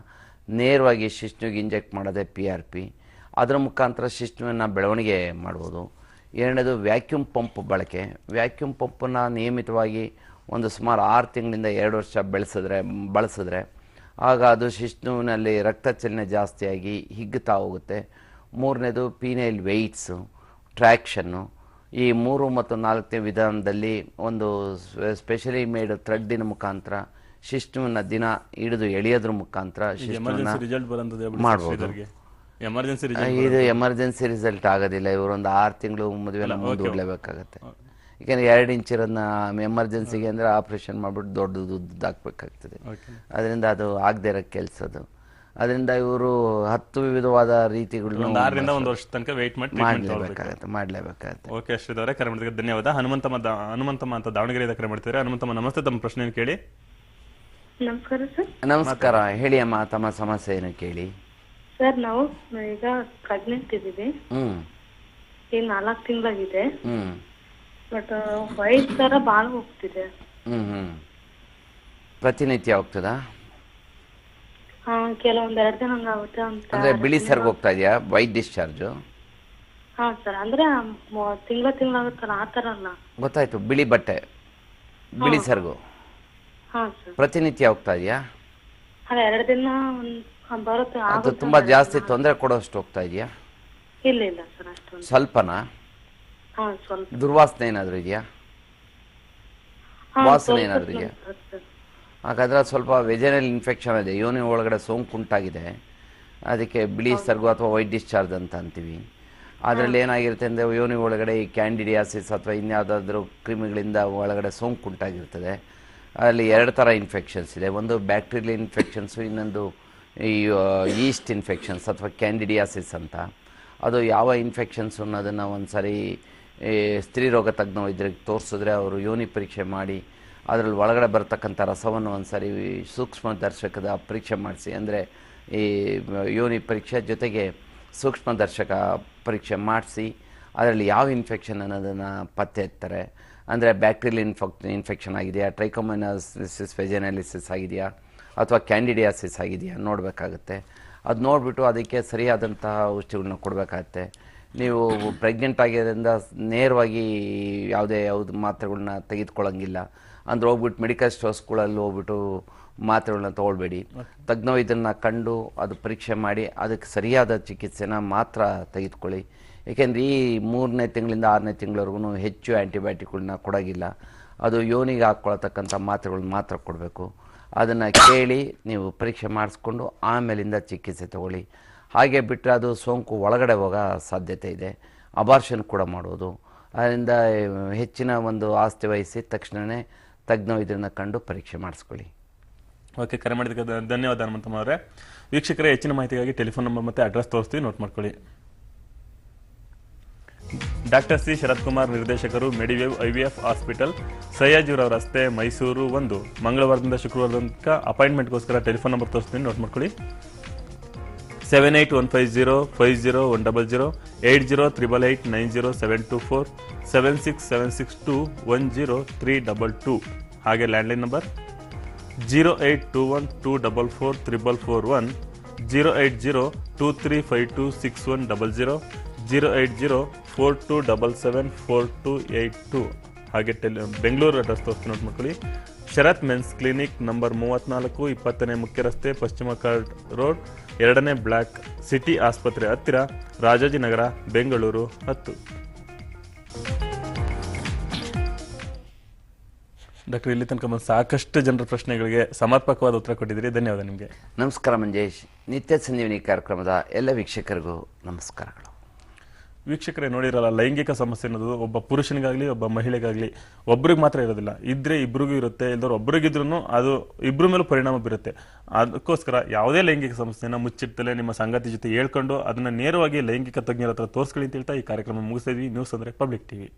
[SPEAKER 2] ನೇರವಾಗಿ ಶಿಶ್ನುಗೆ ಇಂಜೆಕ್ಟ್ ಮಾಡೋದೇ ಪಿ ಆರ್ ಪಿ ಅದರ ಮುಖಾಂತರ ಶಿಶ್ನುವನ್ನು ಬೆಳವಣಿಗೆ ಮಾಡ್ಬೋದು. ಎರಡನೇದು ವ್ಯಾಕ್ಯೂಮ್ ಪಂಪ್ ಬಳಕೆ. ವ್ಯಾಕ್ಯೂಮ್ ಪಂಪನ್ನು ನಿಯಮಿತವಾಗಿ ಒಂದು ಸುಮಾರು ಆರು ತಿಂಗಳಿಂದ ಎರಡು ವರ್ಷ ಬೆಳೆಸಿದ್ರೆ, ಬಳಸಿದ್ರೆ, ಆಗ ಅದು ಶಿಶ್ನುವಿನಲ್ಲಿ ರಕ್ತ ಚಲನೆ ಜಾಸ್ತಿಯಾಗಿ ಹಿಗ್ಗುತ್ತಾ ಹೋಗುತ್ತೆ. ಮೂರನೇದು ಪೀನೈಲ್ ವೆಯ್ಟ್ಸು ಟ್ರ್ಯಾಕ್ಷನ್ನು ಈ ಮೂರು ಮತ್ತು ನಾಲ್ಕನೇ ವಿಧಾನದಲ್ಲಿ ಒಂದು ಸ್ಪೆಷಲಿ ಮೇಡ್ ಥ್ರೆಡ್ಡಿನ ಮುಖಾಂತರ ಶಿಶ್ನುವಿನ ದಿನ ಹಿಡಿದು ಎಳೆಯೋದ್ರ ಮುಖಾಂತರ ಮಾಡ್ಬೋದು. ಇದು ಎಮರ್ಜೆನ್ಸಿ ರಿಸಲ್ಟ್ ಆಗೋದಿಲ್ಲ. ಇವರೊಂದು ಆರು ತಿಂಗಳು ಮದುವೆನ ಮುಂದೂಡಲೇಬೇಕಾಗತ್ತೆ ಯಾಕೆಂದ್ರೆ ಎರಡು ಇಂಚಿರೋದನ್ನ ಎಮರ್ಜೆನ್ಸಿಗೆ ಅಂದರೆ ಆಪ್ರೇಷನ್ ಮಾಡಿಬಿಟ್ಟು ದೊಡ್ಡದು ಹಾಕ್ಬೇಕಾಗ್ತದೆ. ಅದರಿಂದ ಅದು ಆಗದೇ ಇರೋ ಕೆಲಸ ಅದು. ಅದರಿಂದ ಇವರು ಹತ್ತು ವಿವಿಧವಾದ ರೀತಿಗಳನ್ನ
[SPEAKER 1] ಒಂದು ವರ್ಷ ತನಕ ವೇಟ್ ಮಾಡಿ
[SPEAKER 2] ಮಾಡಲೇಬೇಕಾಗತ್ತೆ ಮಾಡಲೇಬೇಕಾಗತ್ತೆ.
[SPEAKER 1] ಓಕೆ ಶ್ರೀಧವರೇ ಕರೆ ಮಾಡಿದ್ರೆ ಧನ್ಯವಾದ. ಹನುಮಂತಮ್ಮ ಹನುಮಂತಮ್ಮ ಅಂತ ದಾವಣಗೆರೆ ಕರೆ ಮಾಡ್ತಿದ್ದಾರೆ. ಹನುಮಂತಮ್ಮ ನಮಸ್ತೆ. ತಮ್ಮ ಪ್ರಶ್ನೆಯನ್ನು ಕೇಳಿ.
[SPEAKER 4] ನಮಸ್ಕಾರ ಸರ್.
[SPEAKER 2] ನಮಸ್ಕಾರ ಹೇಳಿ ಅಮ್ಮ ತಮ್ಮ ಸಮಸ್ಯೆ ಏನು ಕೇಳಿ?
[SPEAKER 4] ಸರ್ ನಾವು ಈಗ ಪ್ರೆಗ್ನೆಂಟ್ ಇದ್ದೀವಿ.
[SPEAKER 2] ಹ್ಮ್.
[SPEAKER 4] ಈಗ ನಾಲ್ಕು ತಿಂಗಳಾಗಿದೆ.
[SPEAKER 2] ಹ್ಮ್.
[SPEAKER 4] ಬಟ್ ವಯಸ್ಸು ತರ ಬಾಳ್ ಹೋಗ್ತಿದೆ.
[SPEAKER 2] ಹ್ಮ್ ಹ್ಞೂ ಪ್ರತಿನಿತ್ಯ ಹೋಗ್ತದ?
[SPEAKER 4] ಹಾ ಕೆಲವೊಂದ್ ಎರಡು ದಿನ ಹಂಗಾಗುತ್ತೆ ಅಂತ
[SPEAKER 2] ಅಂದರೆ ಬಿಳಿ ಸರ್ಗ್ ಹೋಗ್ತಾ ಇದೆಯಾ? ವೈಟ್ ಡಿಸ್ಚಾರ್ಜ್
[SPEAKER 4] ಹಾ ಸರ್. ಅಂದ್ರೆ ತಿಂಗಳ ತಿಂಗಳಾಗುತ್ತಲ್ಲ ಆ ಥರ ಅಲ್ಲ.
[SPEAKER 2] ಗೊತ್ತಾಯ್ತು ಬಿಳಿ ಬಟ್ಟೆ. ಬಿಳಿ ಸರ್ಗು. ಪ್ರತಿನಿತ್ಯ ಹೋಗ್ತಾ ಇದೆಯಾ?
[SPEAKER 4] ಎರಡು ದಿನ
[SPEAKER 3] ಬರುತ್ತೆ
[SPEAKER 2] ಅದು ತುಂಬಾ ಜಾಸ್ತಿ ತೊಂದರೆ ಕೊಡೋಷ್ಟು ಹೋಗ್ತಾ ಇದೆಯಾ?
[SPEAKER 3] ಇಲ್ಲ ಇಲ್ಲ ಸರ್ ಅಷ್ಟೊಂದು.
[SPEAKER 2] ಸ್ವಲ್ಪನಾ?
[SPEAKER 3] ಹಾ ಸ್ವಲ್ಪ.
[SPEAKER 2] ದುರ್ವಾಸನೆ ಏನಾದರೂ ಇದೆಯಾ? ವಾಸನೆ ಏನಾದರೂ ಇದೆಯಾ? ಹಾಗಾದ್ರೆ ಸ್ವಲ್ಪ ವೆಜನಲ್ ಇನ್ಫೆಕ್ಷನ್ ಇದೆ. ಯೋನಿ ಒಳಗಡೆ ಸೋಂಕು ಉಂಟಾಗಿದೆ. ಅದಕ್ಕೆ ಬಿಳಿ ಸರ್ಗು ಅಥವಾ ವೈಟ್ ಡಿಸ್ಚಾರ್ಜ್ ಅಂತ ಅಂತೀವಿ. ಅದರಲ್ಲಿ ಏನಾಗಿರುತ್ತೆ ಅಂದರೆ ಯೋನಿ ಒಳಗಡೆ ಈ ಕ್ಯಾಂಡಿಡಿಯಾಸಿಸ್ ಅಥವಾ ಇನ್ಯಾವುದಾದ್ರೂ ಕ್ರಿಮಿಗಳಿಂದ ಒಳಗಡೆ ಸೋಂಕು ಉಂಟಾಗಿರ್ತದೆ. ಅಲ್ಲಿ ಎರಡು ಥರ ಇನ್ಫೆಕ್ಷನ್ಸ್ ಇದೆ. ಒಂದು ಬ್ಯಾಕ್ಟೀರಿಯಲ್ ಇನ್ಫೆಕ್ಷನ್ಸು ಇನ್ನೊಂದು ಈ ಈಸ್ಟ್ ಇನ್ಫೆಕ್ಷನ್ಸ್ ಅಥವಾ ಕ್ಯಾಂಡಿಡಿಯಾಸಿಸ್ ಅಂತ. ಅದು ಯಾವ ಇನ್ಫೆಕ್ಷನ್ಸು ಅನ್ನೋದನ್ನು ಒಂದು ಸಾರಿ ಸ್ತ್ರೀ ಸ್ತ್ರೀರೋಗ ತಜ್ಞ ವೈದ್ಯರಿಗೆ ತೋರಿಸಿದ್ರೆ ಅವರು ಯೋನಿ ಪರೀಕ್ಷೆ ಮಾಡಿ, ಅದರಲ್ಲಿ ಒಳಗಡೆ ಬರ್ತಕ್ಕಂಥ ರಸವನ್ನು ಒಂದು ಸಾರಿ ಸೂಕ್ಷ್ಮ ದರ್ಶಕದ ಪರೀಕ್ಷೆ ಮಾಡಿಸಿ, ಅಂದರೆ ಈ, ಯೋನಿ ಪರೀಕ್ಷೆ ಜೊತೆಗೆ ಸೂಕ್ಷ್ಮ ದರ್ಶಕ ಪರೀಕ್ಷೆ ಮಾಡಿಸಿ, ಅದರಲ್ಲಿ ಯಾವ ಇನ್ಫೆಕ್ಷನ್ ಅನ್ನೋದನ್ನು ಪತ್ತೆ ಹಚ್ತಾರೆ ಅಂದರೆ ಬ್ಯಾಕ್ಟೀರಿಯಲ್ ಇನ್ಫೆಕ್ ಇನ್ಫೆಕ್ಷನ್ ಆಗಿದೆಯಾ? ಟ್ರೈಕೋಮೈನಾಸಿಸ್ ಫೆಜನಾಲಿಸಿಸ್ ಆಗಿದೆಯಾ? ಅಥವಾ ಕ್ಯಾಂಡಿಡಿಯಾಸಿಸ್ ಆಗಿದೆಯಾ? ನೋಡಬೇಕಾಗುತ್ತೆ. ಅದು ನೋಡಿಬಿಟ್ಟು ಅದಕ್ಕೆ ಸರಿಯಾದಂತಹ ಔಷಧಿಗಳನ್ನ ಕೊಡಬೇಕಾಗತ್ತೆ. ನೀವು ಪ್ರೆಗ್ನೆಂಟ್ ಆಗಿರೋದ್ರಿಂದ ನೇರವಾಗಿ ಯಾವುದೇ ಯಾವುದು ಮಾತ್ರೆಗಳನ್ನ ತೆಗೆದುಕೊಳ್ಳೋಂಗಿಲ್ಲ. ಅಂದ್ರೆ ಹೋಗ್ಬಿಟ್ಟು ಮೆಡಿಕಲ್ ಸ್ಟೋರ್ಸ್ಗಳಲ್ಲಿ ಹೋಗ್ಬಿಟ್ಟು ಮಾತ್ರೆಗಳನ್ನ ತೊಗೊಳ್ಬೇಡಿ. ತಜ್ಞ ಇದನ್ನು ಕಂಡು ಅದು ಪರೀಕ್ಷೆ ಮಾಡಿ ಅದಕ್ಕೆ ಸರಿಯಾದ ಚಿಕಿತ್ಸೆನ ಮಾತ್ರ ತೆಗೆದುಕೊಳ್ಳಿ. ಏಕೆಂದರೆ ಈ ಮೂರನೇ ತಿಂಗಳಿಂದ ಆರನೇ ತಿಂಗಳವರೆಗೂ ಹೆಚ್ಚು ಆ್ಯಂಟಿಬಯೋಟಿಕ್ಗಳನ್ನ ಕೊಡೋಗಿಲ್ಲ. ಅದು ಯೋನಿಗೆ ಹಾಕ್ಕೊಳ್ತಕ್ಕಂಥ ಮಾತ್ರೆಗಳನ್ನ ಮಾತ್ರ ಕೊಡಬೇಕು. ಅದನ್ನು ಕೇಳಿ ನೀವು ಪರೀಕ್ಷೆ ಮಾಡಿಸ್ಕೊಂಡು ಆಮೇಲಿಂದ ಚಿಕಿತ್ಸೆ ತಗೊಳ್ಳಿ. ಹಾಗೆ ಬಿಟ್ಟರೆ ಅದು ಸೋಂಕು ಒಳಗಡೆ ಹೋಗೋ ಸಾಧ್ಯತೆ ಇದೆ. ಅಬಾರ್ಷನ್ ಕೂಡ ಮಾಡೋದು ಅದರಿಂದ ಹೆಚ್ಚಿನ ಒಂದು ಆಸ್ತಿ ವಹಿಸಿ ತಕ್ಷಣವೇ ತಜ್ಞ ಇದನ್ನು ಕಂಡು ಪರೀಕ್ಷೆ ಮಾಡಿಸ್ಕೊಳ್ಳಿ.
[SPEAKER 1] ಓಕೆ, ಕರೆ ಮಾಡಿದ್ದಕ್ಕೆ ಧನ್ಯವಾದ ಹನುಮಂತಮ್ಮ ಅವರೇ. ವೀಕ್ಷಕರೇ, ಹೆಚ್ಚಿನ ಮಾಹಿತಿಗಾಗಿ ಟೆಲಿಫೋನ್ ನಂಬರ್ ಮತ್ತು ಅಡ್ರೆಸ್ ತೋರಿಸ್ತೀವಿ, ನೋಟ್ ಮಾಡ್ಕೊಳ್ಳಿ. ಡಾಕ್ಟರ್ ಸಿ ಶರತ್ ಕುಮಾರ್ ನಿರ್ದೇಶಕರು ಮೆಡಿವೇವ್ ಐವಿಎಫ್ ಹಾಸ್ಪಿಟಲ್ ಸಯ್ಯಾಜಿರ ರಸ್ತೆ, ಮೈಸೂರು ಒಂದು. ಮಂಗಳವಾರದಿಂದ ಶುಕ್ರವಾರ ತನಕ ಅಪಾಯಿಂಟ್ಮೆಂಟ್ಗೋಸ್ಕರ ಟೆಲಿಫೋನ್ ನಂಬರ್ ತೋರಿಸ್ತೀನಿ, ನೋಟ್ ಮಾಡ್ಕೊಳ್ಳಿ. Seven eight one five zero five zero one double zero eight zero triple eight nine zero seven two four, seven six seven six two one zero three double two. ಹಾಗೆ landline number zero eight two one two double four triple four one, zero eight zero two three five two six one double zero zero eight zero four two double seven four two eight two. ಹಾಗೆ tele Bengaluru address ತೋರಿಸ್ತೀನಿ note ಮಾಡ್ಕೊಳ್ಳಿ. Sharath men's clinic number ಮೂವತ್ತ್ನಾಲ್ಕು ಇಪ್ಪತ್ತನೇ ಮುಖ್ಯ ರಸ್ತೆ ಪಶ್ಚಿಮ chord road, ಎರಡನೇ block city ಆಸ್ಪತ್ರೆ ಹತ್ತಿರ ರಾಜಾಜಿನಗರ ಬೆಂಗಳೂರು ಹತ್ತು. ಡಾಕ್ಟರ್, ಇಲ್ಲಿ ತನಕ ಬಂದು ಸಾಕಷ್ಟು ಜನರ ಪ್ರಶ್ನೆಗಳಿಗೆ ಸಮರ್ಪಕವಾದ ಉತ್ತರ ಕೊಟ್ಟಿದ್ದೀರಿ. ಧನ್ಯವಾದ ನಿಮಗೆ.
[SPEAKER 2] ನಮಸ್ಕಾರ ಮಂಜೇಶ್. ನಿತ್ಯ ಸಂಜೀವಿನಿ ಕಾರ್ಯಕ್ರಮದ ಎಲ್ಲ ವೀಕ್ಷಕರಿಗೂ ನಮಸ್ಕಾರಗಳು.
[SPEAKER 1] ವೀಕ್ಷಕರೇ ನೋಡಿರಲ್ಲ, ಲೈಂಗಿಕ ಸಮಸ್ಯೆ ಅನ್ನೋದು ಒಬ್ಬ ಪುರುಷನಿಗಾಗಲಿ, ಒಬ್ಬ ಮಹಿಳೆಗಾಗಲಿ, ಒಬ್ರಿಗೆ ಮಾತ್ರ ಇರೋದಿಲ್ಲ. ಇದ್ರೆ ಇಬ್ರಿಗೂ ಇರುತ್ತೆ ಇಲ್ದವ್ರು ಒಬ್ರಿಗಿದ್ರು ಅದು ಇಬ್ಬರ ಮೇಲೂ ಪರಿಣಾಮ ಬೀರುತ್ತೆ. ಅದಕ್ಕೋಸ್ಕರ ಯಾವುದೇ ಲೈಂಗಿಕ ಸಮಸ್ಯೆನ ಮುಚ್ಚಿಡ್ತಲೇ ನಿಮ್ಮ ಸಂಗತಿ ಜೊತೆ ಹೇಳ್ಕೊಂಡು ಅದನ್ನ ನೇರವಾಗಿ ಲೈಂಗಿಕ ತಜ್ಞರ ಹತ್ರ ತೋರಿಸ್ಕೊಳ್ಳಿ ಅಂತ ಹೇಳ್ತಾ ಈ ಕಾರ್ಯಕ್ರಮ ಮುಗಿಸ್ತಾ ಇದ್ವಿ. ನ್ಯೂಸ್ ಅಂದ್ರೆ ಪಬ್ಲಿಕ್ ಟಿವಿ